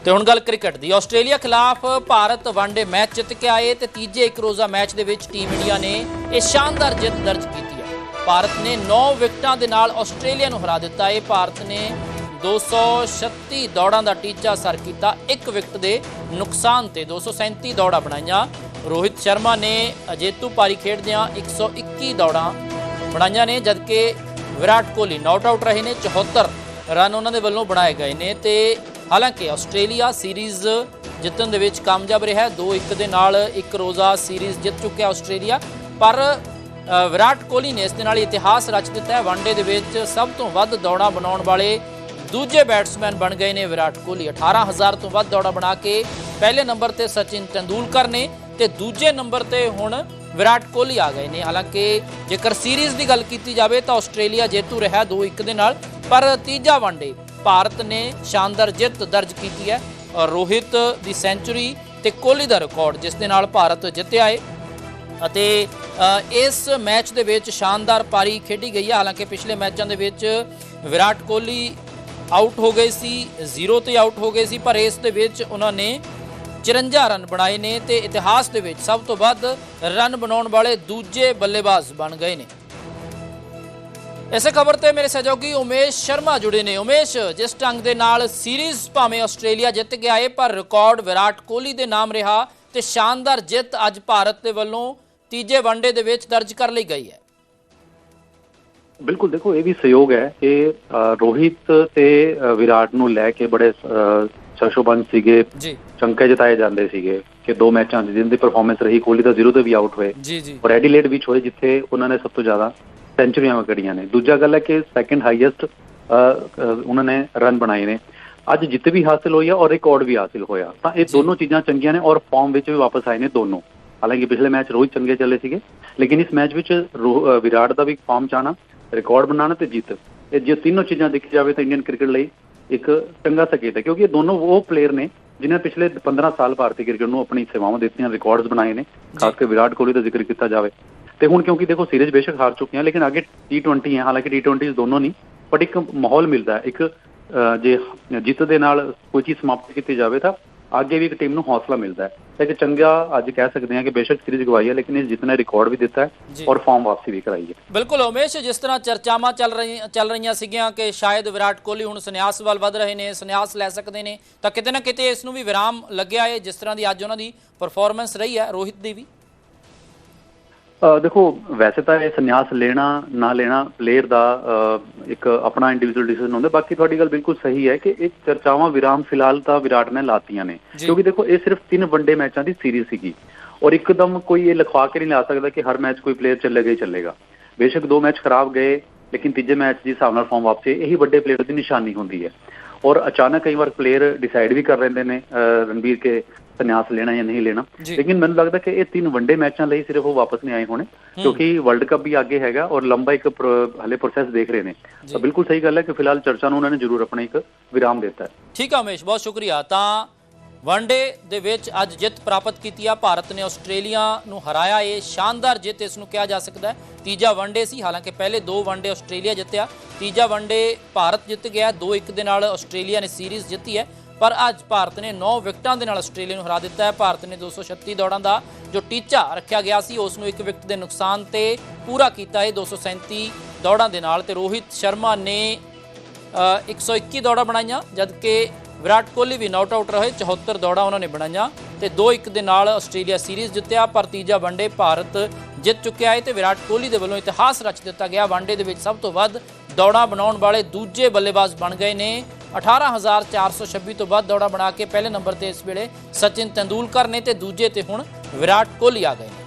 [SPEAKER 1] ਤੇ ਹੁਣ ਗੱਲ ਕ੍ਰਿਕਟ ਦੀ। ਆਸਟ੍ਰੇਲੀਆ ਖਿਲਾਫ ਭਾਰਤ ਵਨਡੇ ਮੈਚ ਜਿੱਤ ਕੇ ਆਏ ਤੇ ਤੀਜੇ ਇੱਕ ਰੋਜ਼ਾ ਮੈਚ ਦੇ ਵਿੱਚ ਟੀਮ ਇੰਡੀਆ ਨੇ ਇਹ ਸ਼ਾਨਦਾਰ ਜਿੱਤ ਦਰਜ ਕੀਤੀ ਹੈ। ਭਾਰਤ ਨੇ 9 ਵਿਕਟਾਂ ਦੇ ਨਾਲ ਆਸਟ੍ਰੇਲੀਆ ਨੂੰ ਹਰਾ ਦਿੱਤਾ। ਹੈ ਭਾਰਤ ਨੇ 236 ਦੌੜਾਂ ਦਾ ਟੀਚਾ ਸਰ ਕੀਤਾ। ਇੱਕ ਵਿਕਟ ਦੇ ਨੁਕਸਾਨ ਤੇ 237 ਦੌੜਾਂ ਬਣਾਈਆਂ। ਰੋਹਿਤ ਸ਼ਰਮਾ ਨੇ ਅਜੇਤੂ ਪਾਰੀ ਖੇਡਦਿਆਂ 121 ਦੌੜਾਂ ਬਣਾਈਆਂ ਨੇ, ਜਦਕਿ ਵਿਰਾਟ ਕੋਹਲੀ ਨਾਟ ਆਊਟ ਰਹੇ ਨੇ। 74 ਰਨ ਉਹਨਾਂ ਦੇ ਵੱਲੋਂ ਬਣਾਏ ਗਏ ਨੇ ਤੇ ਹਾਲਾਂਕਿ ਆਸਟ੍ਰੇਲੀਆ ਸੀਰੀਜ਼ ਜਿੱਤਣ ਦੇ ਵਿੱਚ ਕਾਮਯਾਬ ਰਿਹਾ ਹੈ। 2-1 ਦੇ ਨਾਲ ਇੱਕ ਰੋਜ਼ਾ ਸੀਰੀਜ਼ ਜਿੱਤ ਚੁੱਕਿਆ ਆਸਟ੍ਰੇਲੀਆ। ਪਰ ਵਿਰਾਟ ਕੋਹਲੀ ਨੇ ਇਸ ਦੇ ਨਾਲ ਇਤਿਹਾਸ ਰਚ ਦਿੱਤਾ ਹੈ। ਵਨਡੇ ਦੇ ਵਿੱਚ ਸਭ ਤੋਂ ਵੱਧ ਦੌੜਾਂ ਬਣਾਉਣ ਵਾਲੇ ਦੂਜੇ ਬੈਟਸਮੈਨ ਬਣ ਗਏ ਨੇ ਵਿਰਾਟ ਕੋਹਲੀ। 18000 ਤੋਂ ਵੱਧ ਦੌੜਾਂ ਬਣਾ ਕੇ ਪਹਿਲੇ ਨੰਬਰ ਤੇ ਸਚਿਨ ਤੰਦੂਲਕਰ ਨੇ ਤੇ ਦੂਜੇ ਨੰਬਰ ਤੇ ਹੁਣ ਵਿਰਾਟ ਕੋਹਲੀ ਆ ਗਏ ਨੇ। ਹਾਲਾਂਕਿ ਜੇਕਰ ਸੀਰੀਜ਼ ਦੀ ਗੱਲ ਕੀਤੀ ਜਾਵੇ ਤਾਂ ਆਸਟ੍ਰੇਲੀਆ ਜੇਤੂ ਰਿਹਾ 2-1 ਦੇ ਨਾਲ। ਪਰ ਤੀਜਾ ਵਨਡੇ ਭਾਰਤ ਨੇ ਸ਼ਾਨਦਾਰ ਜਿੱਤ ਦਰਜ ਕੀਤੀ ਹੈ। ਰੋਹਿਤ ਦੀ ਸੈਂਚੁਰੀ ਤੇ ਕੋਹਲੀ ਦਾ ਰਿਕਾਰਡ, ਜਿਸ ਦੇ ਨਾਲ ਭਾਰਤ ਜਿੱਤਿਆ ਹੈ। ਅਤੇ ਇਸ ਮੈਚ ਦੇ ਵਿੱਚ ਸ਼ਾਨਦਾਰ ਪਾਰੀ ਖੇਡੀ ਗਈ ਹੈ। ਹਾਲਾਂਕਿ ਪਿਛਲੇ ਮੈਚਾਂ ਦੇ ਵਿੱਚ ਵਿਰਾਟ ਕੋਹਲੀ ਆਊਟ ਹੋ ਗਏ ਸੀ 0 ਤੇ ਆਊਟ ਹੋ ਗਏ ਸੀ, ਪਰ ਇਸ ਦੇ ਵਿੱਚ ਉਹਨਾਂ ਨੇ 54 ਰਨ ਬਣਾਏ ਨੇ ਤੇ ਇਤਿਹਾਸ ਦੇ ਵਿੱਚ ਸਭ ਤੋਂ ਵੱਧ ਰਨ ਬਣਾਉਣ ਵਾਲੇ ਦੂਜੇ ਬੱਲੇਬਾਜ਼ ਬਣ ਗਏ ਨੇ। ਇਸੇ ਖਬਰ ਤੇ ਮੇਰੇ ਸਹਿਯੋਗੀ ਉਮੇਸ਼ ਸ਼ਰਮਾ ਜੁੜੇ ਨੇ। ਉਮੇਸ਼ ਜਿਸ ਢੰਗ ਦੇ ਨਾਲ ਸੀਰੀਜ਼ ਭਾਵੇਂ ਆਸਟ੍ਰੇਲੀਆ ਜਿੱਤ ਗਿਆ ਏ ਪਰ ਰਿਕਾਰਡ ਵਿਰਾਟ ਕੋਹਲੀ ਦੇ ਨਾਮ ਰਿਹਾ ਤੇ ਸ਼ਾਨਦਾਰ ਜਿੱਤ ਅੱਜ ਭਾਰਤ ਦੇ ਵੱਲੋਂ ਤੀਜੇ ਵਨਡੇ ਦੇ ਵਿੱਚ ਦਰਜ ਕਰ ਲਈ ਗਈ ਹੈ।
[SPEAKER 5] ਬਿਲਕੁਲ ਦੇਖੋ ਇਹ ਵੀ ਸਹਿਯੋਗ ਹੈ ਕਿ ਰੋਹਿਤ ਤੇ ਵਿਰਾਟ ਨੂੰ ਲੈ ਕੇ ਬੜੇ ਸ਼ਸ਼ੋਬੰਦ ਸੀਗੇ
[SPEAKER 1] ਜੀ।
[SPEAKER 5] ਚੰਕੇ ਜਤਾਏ ਜਾਂਦੇ ਸੀਗੇ ਕਿ ਦੋ ਮੈਚਾਂ ਦੀ ਜਿੰਦੀ ਪਰਫਾਰਮੈਂਸ ਰਹੀ ਕੋਹਲੀ ਤਾਂ ਜ਼ੀਰੋ ਤੇ ਵੀ ਆਊਟ ਹੋਏ।
[SPEAKER 1] ਜੀ ਜੀ।
[SPEAKER 5] ਔਰ ਐਡੀਲੇਡ ਵਿੱਚ ਹੋਏ ਜਿੱਥੇ ਉਹਨਾਂ ਨੇ ਸਭ ਤੋਂ ਜ਼ਿਆਦਾ ਸੈਂਚੁਰੀਆਂ ਕੜੀਆਂ ਨੇ। ਦੂਜਾ ਗੱਲ ਹੈ ਕਿ ਸੈਕੰਡ ਹਾਈਐਸਟ ਉਹਨਾਂ ਨੇ ਰਨ ਬਣਾਏ ਨੇ। ਅੱਜ ਜਿੱਤ ਵੀ ਹਾਸਿਲ ਹੋਈ ਹੈ ਔਰ ਰਿਕਾਰਡ ਵੀ ਹਾਸਿਲ ਹੋਇਆ। ਤਾਂ ਇਹ ਦੋਨੋਂ ਚੀਜ਼ਾਂ ਚੰਗੀਆਂ ਨੇ ਔਰ ਫਾਰਮ ਵਿੱਚ ਵੀ ਵਾਪਸ ਆਏ ਨੇ ਦੋਨੋਂ। ਹਾਲਾਂਕਿ ਪਿਛਲੇ ਮੈਚ ਰੋਹਿਤ ਚੰਗੇ ਚੱਲੇ ਸੀਗੇ ਲੇਕਿਨ ਇਸ ਮੈਚ ਵਿੱਚ ਵਿਰਾਟ ਦਾ ਵੀ ਫਾਰਮ ਚਾਣਾ ਰਿਕਾਰਡ ਬਣਾਉਣਾ ਤੇ ਜਿੱਤ। ਇਹ ਜੇ ਤਿੰਨੋਂ ਚੀਜ਼ਾਂ ਦੇਖੀ ਜਾਵੇ ਤਾਂ ਇੰਡੀਅਨ ਕ੍ਰਿਕਟ ਲਈ ਇੱਕ ਚੰਗਾ ਸੰਕੇਤ ਹੈ ਕਿਉਂਕਿ ਇਹ ਦੋਨੋਂ ਉਹ ਪਲੇਅਰ ਨੇ ਜਿਨ੍ਹਾਂ ਪਿਛਲੇ 15 ਸਾਲ ਭਾਰਤੀ ਕ੍ਰਿਕਟ ਨੂੰ ਆਪਣੀ ਸੇਵਾਵਾਂ ਦਿੱਤੀਆਂ ਰਿਕਾਰਡਸ ਬਣਾਏ ਨੇ। ਖਾਸ ਕਰਕੇ ਵਿਰਾਟ ਕੋਹਲੀ ਦਾ ਜ਼ਿਕਰ ਕੀਤਾ ਜਾਵੇ ਤੇ ਹੁਣ ਕਿਉਂਕਿ ਦੇਖੋ ਸੀਰੀਜ਼ ਬੇਸ਼ੱਕ ਹਾਰ ਚੁੱਕੇ ਹਾਂ ਲੇਕਿਨ ਅੱਗੇ T20 ਹੈ ਹਾਲਾਂਕਿ T20 ਦੋਨੋਂ ਨਹੀਂ ਬਟ ਇੱਕ ਮਾਹੌਲ ਮਿਲਦਾ ਹੈ ਇੱਕ ਜੇ ਜਿੱਤ ਦੇ ਨਾਲ ਕੋਈ ਚੀਜ਼ ਸਮਾਪਤ ਕੀਤੀ ਜਾਵੇ ਤਾਂ ਅੱਗੇ ਵੀ ਇੱਕ ਟੀਮ ਨੂੰ ਹੌਸਲਾ ਮਿਲਦਾ ਹੈ। ਤੇ ਇੱਕ ਚੰਗਾ ਅੱਜ ਕਹਿ ਸਕਦੇ ਹਾਂ ਕਿ ਬੇਸ਼ੱਕ ਸੀਰੀਜ਼ ਗਵਾਈ ਹੈ ਲੇਕਿਨ ਇਸ ਜਿੱਤ ਨੇ ਰਿਕਾਰਡ ਵੀ ਦਿੱਤਾ। ਹੈ ਔਰ ਫਾਰਮ ਵਾਪਸੀ ਵੀ ਕਰਾਈ ਹੈ।
[SPEAKER 1] ਬਿਲਕੁਲ ਉਮੇਸ਼ ਜਿਸ ਤਰ੍ਹਾਂ ਚਰਚਾਵਾਂ ਚੱਲ ਰਹੀਆਂ ਚੱਲ ਰਹੀਆਂ ਸੀਗੀਆਂ ਕਿ ਸ਼ਾਇਦ ਵਿਰਾਟ ਕੋਹਲੀ ਹੁਣ ਸੰਨਿਆਸ ਵੱਲ ਵਧ ਰਹੇ ਨੇ ਸੰਨਿਆਸ ਲੈ ਸਕਦੇ ਨੇ ਤਾਂ ਕਿਤੇ ਨਾ ਕਿਤੇ ਇਸ ਨੂੰ ਵੀ ਵਿਰਾਮ ਲੱਗਿਆ ਹੈ ਜਿਸ ਤਰ੍ਹਾਂ ਦੀ ਅੱਜ ਉਹਨਾਂ ਦੀ ਪਰਫਾਰਮੈਂਸ ਰਹੀ ਹੈ ਰੋਹਿਤ ਦੀ ਵੀ।
[SPEAKER 5] ਦੇਖੋ ਵੈਸੇ ਤਾਂ ਇਹ ਸੰਨਿਆਸ ਲੈਣਾ ਨਾ ਲੈਣਾ ਪਲੇਅਰ ਦਾ ਇੱਕ ਆਪਣਾ ਇੰਡੀਵਿਜੂਅਲ ਡਿਸੀਜਨ ਹੁੰਦਾ। ਬਾਕੀ ਤੁਹਾਡੀ ਗੱਲ ਬਿਲਕੁਲ ਸਹੀ ਹੈ ਕਿ ਇਹ ਚਰਚਾਵਾਂ ਵਿਰਾਮ ਫਿਲਹਾਲ ਤਾਂ ਵਿਰਾਟ ਨੇ ਲਾਤੀਆਂ ਨੇ। ਕਿਉਂਕਿ ਦੇਖੋ ਇਹ ਸਿਰਫ ਤਿੰਨ ਵਨਡੇ ਮੈਚਾਂ ਦੀ ਸੀਰੀਜ਼ ਸੀਗੀ। ਔਰ ਇੱਕਦਮ ਕੋਈ ਇਹ ਲਿਖਵਾ ਕੇ ਨਹੀਂ ਲਾ ਸਕਦਾ ਕਿ ਹਰ ਮੈਚ ਕੋਈ ਪਲੇਅਰ ਚੱਲੇਗਾ ਹੀ ਚੱਲੇਗਾ। ਬੇਸ਼ੱਕ ਦੋ ਮੈਚ ਖਰਾਬ ਗਏ ਲੇਕਿਨ ਤੀਜੇ ਮੈਚ ਦੀ ਹਿਸਾਬ ਨਾਲ ਫਾਰਮ ਵਾਪਸੀ ਇਹੀ ਵੱਡੇ ਪਲੇਅਰ ਦੀ ਨਿਸ਼ਾਨੀ ਹੁੰਦੀ ਹੈ। ਔਰ ਅਚਾਨਕ ਕਈ ਵਾਰ ਪਲੇਅਰ ਡਿਸਾਈਡ ਵੀ ਕਰ ਲੈਂਦੇ ਨੇ ਅਹ, ਰਣਬੀਰ ਕੇ ਸੰਨਿਆਸ ਲੈਣਾ ਜਾਂ ਨਹੀਂ ਲੈਣਾ। ਲੇਕਿਨ ਮੈਨੂੰ ਲੱਗਦਾ ਕਿ ਇਹ ਤਿੰਨ ਵਨਡੇ ਮੈਚਾਂ ਲਈ ਸਿਰਫ ਉਹ ਵਾਪਸ ਨਹੀਂ ਆਏ ਹੋਣੇ ਕਿਉਂਕਿ ਵਰਲਡ ਕੱਪ ਵੀ ਅੱਗੇ ਹੈਗਾ ਔਰ ਲੰਬਾ ਇੱਕ ਹਲੇ ਪ੍ਰੋਸੈਸ ਦੇਖ ਰਹੇ ਨੇ। ਤਾਂ ਬਿਲਕੁਲ ਸਹੀ ਗੱਲ ਹੈ ਕਿ ਫਿਲਹਾਲ ਚਰਚਾ ਨੂੰ ਉਹਨਾਂ ਨੇ ਜ਼ਰੂਰ ਆਪਣਾ ਇੱਕ ਵਿਰਾਮ ਦਿੱਤਾ
[SPEAKER 1] ਠੀਕ ਆ ਉਮੇਸ਼ ਬਹੁਤ ਸ਼ੁਕਰੀਆ। ਤਾਂ ਵਨਡੇ ਦੇ ਵਿੱਚ ਅੱਜ ਜਿੱਤ ਪ੍ਰਾਪਤ ਕੀਤੀ ਆ। ਭਾਰਤ ਨੇ ਆਸਟ੍ਰੇਲੀਆ ਨੂੰ ਹਰਾਇਆ। ਇਹ ਸ਼ਾਨਦਾਰ ਜਿੱਤ ਇਸ ਨੂੰ ਕਿਹਾ ਜਾ ਸਕਦਾ ਹੈ। ਤੀਜਾ ਵਨਡੇ ਸੀ। ਹਾਲਾਂਕਿ ਪਹਿਲੇ ਦੋ ਵਨਡੇ ਆਸਟ੍ਰੇਲੀਆ ਜਿੱਤਿਆ। ਤੀਜਾ ਵਨਡੇ ਭਾਰਤ ਜਿੱਤ ਗਿਆ। 2-1 ਦੇ ਨਾਲ ਆਸਟ੍ਰੇਲੀਆ ਨੇ ਸੀਰੀਜ਼ ਜਿੱਤੀ ਹੈ। ਪਰ ਅੱਜ ਭਾਰਤ ਨੇ 9 ਵਿਕਟਾਂ ਦੇ ਨਾਲ ਆਸਟ੍ਰੇਲੀਆ ਨੂੰ ਹਰਾ ਦਿੱਤਾ ਹੈ। ਭਾਰਤ ਨੇ 236 ਦੌੜਾਂ ਦਾ ਜੋ ਟੀਚਾ ਰੱਖਿਆ ਗਿਆ ਸੀ ਉਸ ਨੂੰ ਇੱਕ ਵਿਕਟ ਦੇ ਨੁਕਸਾਨ ਤੇ ਪੂਰਾ ਕੀਤਾ ਹੈ। 237 ਦੌੜਾਂ ਦੇ ਨਾਲ ਤੇ ਰੋਹਿਤ ਸ਼ਰਮਾ ਨੇ ਅ, 121 ਦੌੜਾਂ ਬਣਾਈਆਂ ਜਦਕਿ ਵਿਰਾਟ ਕੋਹਲੀ ਵੀ ਨਾਟ ਆਊਟ ਰਹੇ 74 ਦੌੜਾਂ ਉਹਨਾਂ ਨੇ ਬਣਾਈਆਂ ਤੇ 2-1 ਦੇ ਨਾਲ ਆਸਟ੍ਰੇਲੀਆ ਸੀਰੀਜ਼ ਜਿੱਤਿਆ ਪਰ ਤੀਜਾ ਵਨਡੇ ਭਾਰਤ ਜਿੱਤ ਚੁੱਕਿਆ ਹੈ ਤੇ ਵਿਰਾਟ ਕੋਹਲੀ ਦੇ ਵੱਲੋਂ ਇਤਿਹਾਸ ਰਚ ਦਿੱਤਾ ਗਿਆ। ਵਨਡੇ ਦੇ ਵਿੱਚ ਸਭ ਤੋਂ ਵੱਧ ਦੌੜਾਂ ਬਣਾਉਣ ਵਾਲੇ ਦੂਜੇ ਬੱਲੇਬਾਜ਼ ਬਣ ਗਏ ਨੇ 18426 ਤੋਂ ਵੱਧ ਦੌੜਾ ਬਣਾ ਕੇ ਪਹਿਲੇ ਨੰਬਰ ਤੇ ਇਸ ਵੇਲੇ ਸਚਿਨ ਤੈਂਦੂਲਕਰ ਨੇ ਤੇ ਦੂਜੇ ਤੇ ਹੁਣ ਵਿਰਾਟ ਕੋਹਲੀ ਆ ਗਏ ਨੇ।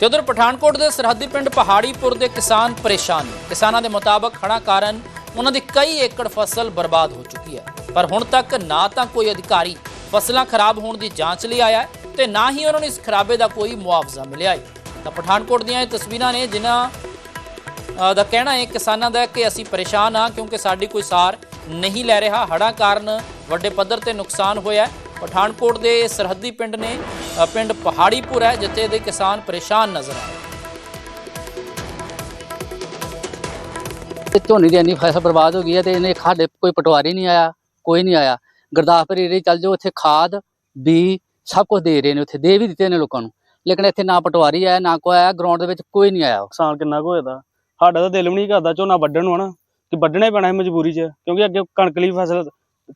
[SPEAKER 1] ਤੇ ਉਧਰ ਪਠਾਨਕੋਟ ਦੇ ਸਰਹੱਦੀ ਪਿੰਡ ਪਹਾੜੀਪੁਰ ਦੇ ਕਿਸਾਨ ਪਰੇਸ਼ਾਨ ਨੇ। ਕਿਸਾਨਾਂ ਦੇ ਮੁਤਾਬਕ ਹੜ੍ਹਾਂ ਕਾਰਨ ਉਹਨਾਂ ਦੀ ਕਈ ਏਕੜ ਫਸਲ ਬਰਬਾਦ ਹੋ ਚੁੱਕੀ ਹੈ। ਪਰ ਹੁਣ ਤੱਕ ਨਾ ਤਾਂ ਕੋਈ ਅਧਿਕਾਰੀ ਫਸਲਾਂ ਖਰਾਬ ਹੋਣ ਦੀ ਜਾਂਚ ਲਈ ਆਇਆ ਹੈ ਤੇ ਨਾ ਹੀ ਉਹਨਾਂ ਨੂੰ ਇਸ ਖਰਾਬੇ ਦਾ ਕੋਈ ਮੁਆਵਜ਼ਾ ਮਿਲਿਆ ਹੈ। ਤਾਂ ਪਠਾਨਕੋਟ ਦੀਆਂ ਇਹ ਤਸਵੀਰਾਂ ਨੇ ਜਿਨ੍ਹਾਂ ਦਾ ਕਹਿਣਾ ਹੈ ਕਿਸਾਨਾਂ ਦਾ ਕਿ ਅਸੀਂ ਪਰੇਸ਼ਾਨ ਹਾਂ ਕਿਉਂਕਿ ਸਾਡੀ ਕੋਈ ਸਾਰ ਨਹੀਂ ਲੈ ਰਿਹਾ। ਹੜ੍ਹਾਂ ਕਾਰਨ ਵੱਡੇ ਪੱਧਰ ਤੇ ਨੁਕਸਾਨ ਹੋਇਆ ਪਠਾਨਕੋਟ ਦੇ ਸਰਹੱਦੀ ਪਿੰਡ ਨੇ ਪਿੰਡ ਪਹਾੜੀਪੁਰ ਹੈ, ਜਿੱਥੇ ਦੇ ਕਿਸਾਨ ਪਰੇਸ਼ਾਨ ਨਜ਼ਰ ਆਏ। ਰਹੇ
[SPEAKER 6] ਤੇ ਝੋਨੇ ਦੀ ਇੰਨੀ ਫਸਲ ਬਰਬਾਦ ਹੋ ਗਈ ਹੈ ਤੇ ਇਹਨੇ ਸਾਡੇ ਕੋਈ ਪਟਵਾਰੀ ਨਹੀਂ ਆਇਆ, ਕੋਈ ਨਹੀਂ ਆਇਆ। ਗੁਰਦਾਸਪੁਰ ਏਰੀਏ ਚੱਲ ਜਾਓ ਉੱਥੇ ਖਾਦ ਬੀ ਸਭ ਕੁਝ ਦੇ ਰਹੇ ਨੇ, ਉੱਥੇ ਦੇ ਵੀ ਦਿੱਤੇ ਨੇ ਲੋਕਾਂ ਨੂੰ। ਲੇਕਿਨ ਇੱਥੇ ਨਾ ਪਟਵਾਰੀ ਆਇਆ ਨਾ ਕੋਈ ਆਇਆ ਗਰਾਊਂਡ ਦੇ ਵਿੱਚ ਕੋਈ ਨਹੀਂ ਆਇਆ
[SPEAKER 7] ਨੁਕਸਾਨ ਕਿੰਨਾ ਕੁ ਹੋਇਆ ਸਾਡਾ ਤਾਂ ਦਿਲ ਵੀ ਨਹੀਂ ਕਰਦਾ ਝੋਨਾ ਵੱਢਣ ਨੂੰ ਹਨਾ। ਕਿ ਵੱਢਣਾ ਹੀ ਪੈਣਾ ਹੈ ਮਜਬੂਰੀ 'ਚ ਕਿਉਂਕਿ ਅੱਗੇ ਕਣਕ ਲਈ ਫਸਲ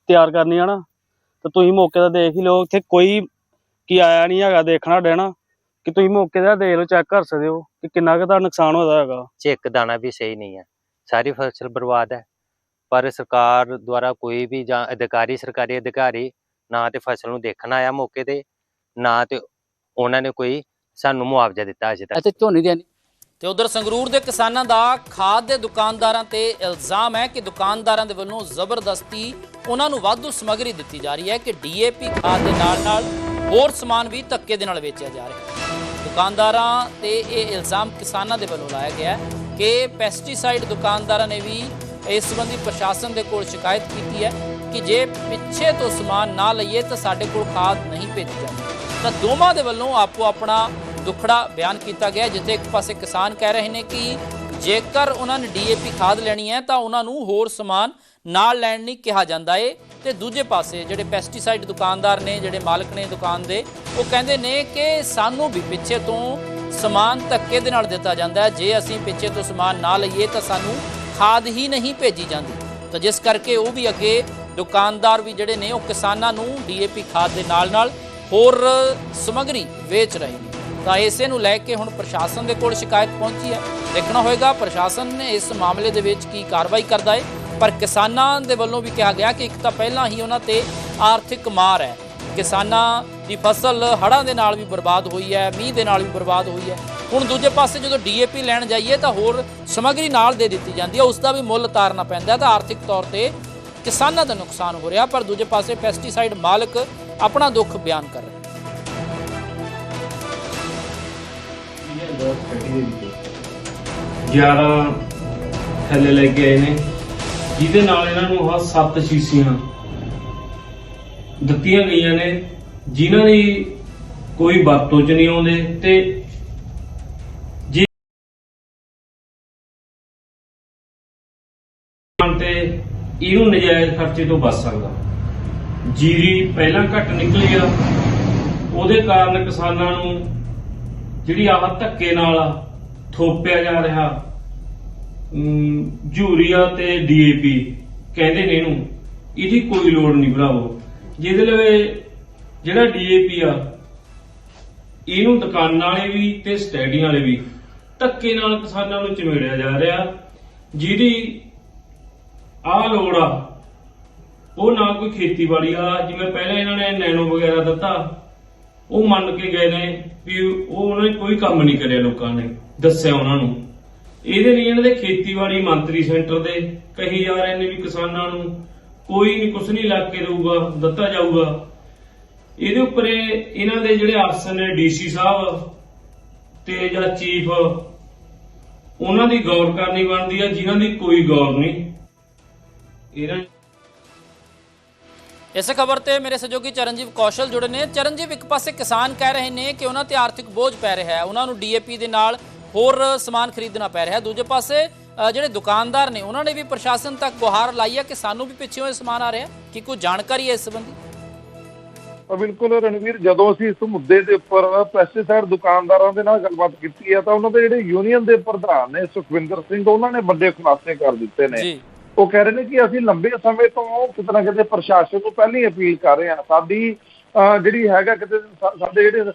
[SPEAKER 7] ਤਿਆਰ ਕਰਨੀ ਹੈ ਨਾ ਤੇ ਤੁਸੀਂ ਮੌਕੇ ਦਾ ਦੇਖ ਹੀ ਲਓ ਇੱਥੇ ਕੋਈ ਕੀ ਆਇਆ ਨਹੀਂ ਹੈਗਾ ਦੇਖਣਾ ਦੇਣਾ ਕਿ ਤੁਸੀਂ ਮੌਕੇ ਦਾ ਦੇਖ ਲਓ ਚੈੱਕ ਕਰ ਸਕਦੇ ਹੋ ਕਿ ਕਿੰਨਾ ਕੁ ਦਾ ਨੁਕਸਾਨ ਹੋਇਆ ਹੈਗਾ।
[SPEAKER 8] ਇੱਕ ਦਾਣਾ ਵੀ ਸਹੀ ਨਹੀਂ ਹੈ ਸਾਰੀ ਫਸਲ ਬਰਬਾਦ ਹੈ। ਪਰ ਸਰਕਾਰ ਦੁਆਰਾ ਕੋਈ ਵੀ ਜਾਂ ਅਧਿਕਾਰੀ ਸਰਕਾਰੀ ਅਧਿਕਾਰੀ ਨਾ ਤੇ ਫਸਲ ਨੂੰ ਦੇਖਣ ਆਇਆ ਮੌਕੇ ਤੇ ਨਾ ਤੇ ਉਹਨਾਂ ਨੇ ਕੋਈ ਸਾਨੂੰ ਮੁਆਵਜ਼ਾ ਦਿੱਤਾ ਅਜੇ ਤੱਕ।
[SPEAKER 6] ਇੱਥੇ ਝੋਨੇ ਦੀ
[SPEAKER 1] ਤੇ ਉਧਰ ਸੰਗਰੂਰ ਦੇ ਕਿਸਾਨਾਂ ਦਾ ਖਾਦ ਦੇ ਦੁਕਾਨਦਾਰਾਂ ਤੇ ਇਲਜ਼ਾਮ ਹੈ ਕਿ ਦੁਕਾਨਦਾਰਾਂ ਦੇ ਵੱਲੋਂ ਜ਼ਬਰਦਸਤੀ ਉਹਨਾਂ ਨੂੰ ਵਾਧੂ ਸਮੱਗਰੀ ਦਿੱਤੀ ਜਾ ਰਹੀ ਹੈ ਕਿ ਡੀਏਪੀ ਖਾਦ ਦੇ ਨਾਲ-ਨਾਲ ਹੋਰ ਸਮਾਨ ਵੀ ਧੱਕੇ ਦੇ ਨਾਲ ਵੇਚਿਆ ਜਾ ਰਿਹਾ ਹੈ। ਦੁਕਾਨਦਾਰਾਂ ਤੇ ਇਹ ਇਲਜ਼ਾਮ ਕਿਸਾਨਾਂ ਦੇ ਵੱਲੋਂ ਲਾਇਆ ਗਿਆ ਹੈ ਕਿ ਪੈਸਟੀਸਾਈਡ ਦੁਕਾਨਦਾਰਾਂ ਨੇ ਵੀ ਇਸ ਸੰਬੰਧੀ ਪ੍ਰਸ਼ਾਸਨ ਦੇ ਕੋਲ ਸ਼ਿਕਾਇਤ ਕੀਤੀ ਹੈ ਕਿ ਜੇ ਪਿੱਛੇ ਤੋਂ ਸਮਾਨ ਨਾ ਲਈਏ ਤਾਂ ਸਾਡੇ ਕੋਲ ਖਾਦ ਨਹੀਂ ਭੇਜੀ ਜਾਂਦੀ। ਤਾਂ ਦੋਵਾਂ ਦੇ ਵੱਲੋਂ ਆਪੋ ਆਪਣਾ ਦੁੱਖੜਾ ਬਿਆਨ ਕੀਤਾ ਗਿਆ, ਜਿੱਥੇ ਇੱਕ ਪਾਸੇ ਕਿਸਾਨ ਕਹਿ ਰਹੇ ਨੇ ਕਿ ਜੇਕਰ ਉਹਨਾਂ ਨੇ ਡੀਏਪੀ ਖਾਦ ਲੈਣੀ ਹੈ ਤਾਂ ਉਹਨਾਂ ਨੂੰ ਹੋਰ ਸਮਾਨ ਨਾਲ ਲੈਣ ਲਈ ਕਿਹਾ ਜਾਂਦਾ ਏ। ਤੇ ਦੂਜੇ ਪਾਸੇ ਜਿਹੜੇ ਪੈਸਟੀਸਾਈਡ ਦੁਕਾਨਦਾਰ ਨੇ, ਜਿਹੜੇ ਮਾਲਕ ਨੇ ਦੁਕਾਨ ਦੇ, ਉਹ ਕਹਿੰਦੇ ਨੇ ਕਿ ਸਾਨੂੰ ਵੀ ਪਿੱਛੇ ਤੋਂ ਸਮਾਨ ਧੱਕੇ ਦੇ ਨਾਲ ਦਿੱਤਾ ਜਾਂਦਾ ਹੈ। ਜੇ ਅਸੀਂ ਪਿੱਛੇ ਤੋਂ ਸਮਾਨ ਨਾ ਲਈਏ ਤਾਂ ਸਾਨੂੰ ਖਾਦ ਹੀ ਨਹੀਂ ਭੇਜੀ ਜਾਂਦੀ। ਤਾਂ ਜਿਸ ਕਰਕੇ ਉਹ ਵੀ ਅੱਗੇ ਦੁਕਾਨਦਾਰ ਵੀ ਜਿਹੜੇ ਨੇ, ਉਹ ਕਿਸਾਨਾਂ ਨੂੰ ਡੀਏਪੀ ਖਾਦ ਦੇ ਨਾਲ-ਨਾਲ ਹੋਰ ਸਮੱਗਰੀ ਵੇਚ ਰਹੇ ਨੇ। ਤਾਂ ਇਸੇ ਨੂੰ ਲੈ ਕੇ ਹੁਣ ਪ੍ਰਸ਼ਾਸਨ ਦੇ ਕੋਲ ਸ਼ਿਕਾਇਤ ਪਹੁੰਚੀ ਹੈ। ਦੇਖਣਾ ਹੋਏਗਾ ਪ੍ਰਸ਼ਾਸਨ ਨੇ ਇਸ ਮਾਮਲੇ ਦੇ ਵਿੱਚ ਕੀ ਕਾਰਵਾਈ ਕਰਦਾ ਹੈ। ਪਰ ਕਿਸਾਨਾਂ ਦੇ ਵੱਲੋਂ ਵੀ ਕਿਹਾ ਗਿਆ ਕਿ ਇੱਕ ਤਾਂ ਪਹਿਲਾਂ ਹੀ ਉਹਨਾਂ ਤੇ ਆਰਥਿਕ ਮਾਰ ਹੈ। ਕਿਸਾਨਾਂ ਦੀ ਫਸਲ ਹੜ੍ਹਾਂ ਦੇ ਨਾਲ ਵੀ ਬਰਬਾਦ ਹੋਈ ਹੈ, ਮੀਂਹ ਦੇ ਨਾਲ ਵੀ ਬਰਬਾਦ ਹੋਈ ਹੈ। ਹੁਣ ਦੂਜੇ ਪਾਸੇ ਜਦੋਂ ਡੀਏਪੀ ਲੈਣ ਜਾਈਏ ਤਾਂ ਹੋਰ ਸਮੱਗਰੀ ਨਾਲ ਦੇ ਦਿੱਤੀ ਜਾਂਦੀ ਹੈ। ਉਸ ਦਾ ਵੀ ਮੁੱਲ ਤਾਰਨਾ ਪੈਂਦਾ ਤਾਂ ਆਰਥਿਕ ਤੌਰ ਤੇ ਕਿਸਾਨਾਂ ਦਾ ਨੁਕਸਾਨ ਹੋ ਰਿਹਾ, ਪਰ ਦੂਜੇ ਪਾਸੇ ਪੈਸਟੀਸਾਈਡ ਮਾਲਕ ਆਪਣਾ ਦੁੱਖ ਬਿਆਨ ਕਰ ਰਹੇ
[SPEAKER 9] 11 ਥੱਲੇ ਲੈ ਕੇ ਆਏ ਨੇ, ਜਿਹਦੇ ਨਾਲ ਇਹਨਾਂ ਨੂੰ ਆਹ ਸੱਤ ਸ਼ੀਸ਼ੀਆਂ ਦਿੱਤੀਆਂ ਗਈਆਂ ਨੇ, ਜਿਨ੍ਹਾਂ ਦੀ ਕੋਈ ਵਰਤੋਂ ਚ ਨਹੀਂ ਆਉਂਦੇ ਤੇ ਇਹਨੂੰ ਨਜਾਇਜ਼ ਖਰਚੇ ਤੋਂ ਬਚ ਸਕਦਾ। ਜੀਰੀ ਪਹਿਲਾਂ ਘੱਟ ਨਿਕਲੀ ਆ। ਉਹਦੇ ਕਾਰਨ ਕਿਸਾਨਾਂ ਨੂੰ ਜਿਹੜੀ ਆਹ ਧੱਕੇ ਨਾਲ ਥੋਪਿਆ ਜਾ ਰਿਹਾ। ਅਮ, ਯੂਰੀਆ ਤੇ ਡੀਏਪੀ ਕਹਿੰਦੇ ਨੇ ਇਹਨੂੰ। ਇਹਦੀ ਕੋਈ ਲੋੜ ਨਹੀਂ ਭਰਾਵੋ। ਜਿਹਦੇ ਲਈ ਜਿਹੜਾ ਡੀਏਪੀ ਆ ਇਹਨੂੰ ਦੁਕਾਨਾਂ ਵਾਲੇ ਵੀ ਤੇ ਸਟੇਡੀਆਂ ਵਾਲੇ ਵੀ ਧੱਕੇ ਨਾਲ ਕਿਸਾਨਾਂ ਨੂੰ ਚਮੇੜਿਆ ਜਾ ਰਿਹਾ। ਜਿਹਦੀ ਆਹ ਲੋੜ ਆ। ਉਹ ਨਾ ਕੋਈ ਖੇਤੀਬਾੜੀ ਆ, ਜਿਵੇਂ ਪਹਿਲਾਂ ਇਹਨਾਂ ਨੇ ਨੈਨੋ ਵਗੈਰਾ ਦਿੱਤਾ। ਉਹ ਮੰਨ ਕੇ ਗਏ ਨੇ ਵੀ ਉਹ ਉਹਨਾਂ ਨੇ ਕੋਈ ਕੰਮ ਨਹੀਂ ਕਰਿਆ ਲੋਕਾਂ ਨੇ, ਦੱਸਿਆ ਉਹਨਾਂ ਨੂੰ। ਇਹਦੇ ਲਈ ਇਹਨਾਂ ਦੇ ਖੇਤੀਬਾੜੀ ਮੰਤਰੀ ਸੈਂਟਰ ਦੇ ਕਹੀ ਜਾ ਰਹੇ ਨੇ ਵੀ ਕਿਸਾਨਾਂ ਨੂੰ ਕੋਈ ਨਹੀਂ ਕੁਛ ਨਹੀਂ ਲੱਗ ਕੇ ਦਊਗਾ, ਦਿੱਤਾ ਜਾਊਗਾ। ਇਹਦੇ ਉੱਪਰ ਇਹ- ਇਹਨਾਂ ਦੇ ਜਿਹੜੇ ਅਫਸਰ ਨੇ ਡੀਸੀ ਸਾਹਿਬ ਤੇ ਜਾਂ ਚੀਫ, ਉਹਨਾਂ ਦੀ ਗੌਰ ਕਰਨੀ ਬਣਦੀ ਆ, ਜਿਨ੍ਹਾਂ ਦੀ ਕੋਈ ਗੌਰ ਨਹੀਂ। ਇਹਨਾਂ
[SPEAKER 1] ਇਸ ਖਬਰ ਤੇ ਮੇਰੇ ਸਹਿਯੋਗੀ ਚਰਨਜੀਤ ਕੌਸ਼ਲ ਜੁੜੇ ਨੇ। ਚਰਨਜੀਤ ਇੱਕ ਪਾਸੇ ਕਿਸਾਨ ਕਹਿ ਰਹੇ ਨੇ ਕਿ ਉਹਨਾਂ ਤੇ ਆਰਥਿਕ ਬੋਝ ਪੈ ਰਿਹਾ ਹੈ। ਉਹਨਾਂ ਨੂੰ ਡੀਏਪੀ ਦੇ ਨਾਲ ਹੋਰ ਸਮਾਨ ਖਰੀਦਣਾ ਪੈ ਰਿਹਾ ਹੈ। ਦੂਜੇ ਪਾਸੇ ਜਿਹੜੇ ਦੁਕਾਨਦਾਰ ਨੇ ਉਹਨਾਂ ਨੇ ਵੀ ਪ੍ਰਸ਼ਾਸਨ ਤੱਕ ਗੁਹਾਰ ਲਾਈ ਹੈ ਕਿ ਸਾਨੂੰ ਵੀ ਪਿੱਛੇੋਂ ਇਹ ਸਮਾਨ ਆ ਰਿਹਾ ਹੈ। ਕੀ ਕੋਈ ਜਾਣਕਾਰੀ ਹੈ ਇਸ ਸੰਬੰਧੀ?
[SPEAKER 10] ਬਿਲਕੁਲ ਰਣਵੀਰ ਜਦੋਂ ਅਸੀਂ ਇਸ ਮੁੱਦੇ ਦੇ ਉੱਪਰ ਪੈਸਟੀਸਾਈਡ ਦੁਕਾਨਦਾਰਾਂ ਦੇ ਨਾਲ ਗੱਲਬਾਤ ਕੀਤੀ ਹੈ ਤਾਂ ਉਹਨਾਂ ਦੇ ਜਿਹੜੇ ਯੂਨੀਅਨ ਦੇ ਪ੍ਰਧਾਨ ਨੇ ਸੁਖਵਿੰਦਰ ਸਿੰਘ ਉਹਨਾਂ ਨੇ ਵੱਡੇ ਖੁਲਾਸੇ ਕਰ ਦਿੱਤੇ ਨੇ।
[SPEAKER 1] ਜੀ।
[SPEAKER 10] ਉਹ ਕਹਿ ਰਹੇ ਨੇ ਕਿ ਅਸੀਂ ਲੰਬੇ ਸਮੇਂ ਤੋਂ ਕਿਤੇ ਨਾ ਕਿਤੇ ਪ੍ਰਸ਼ਾਸਨ ਨੂੰ ਪਹਿਲੀ ਅਪੀਲ ਕਰ ਰਹੇ ਹਾਂ। ਸਾਡੀ ਜਿਹੜੀ ਹੈਗਾ ਕਿਤੇ ਸਾਡੇ ਜਿਹੜੇ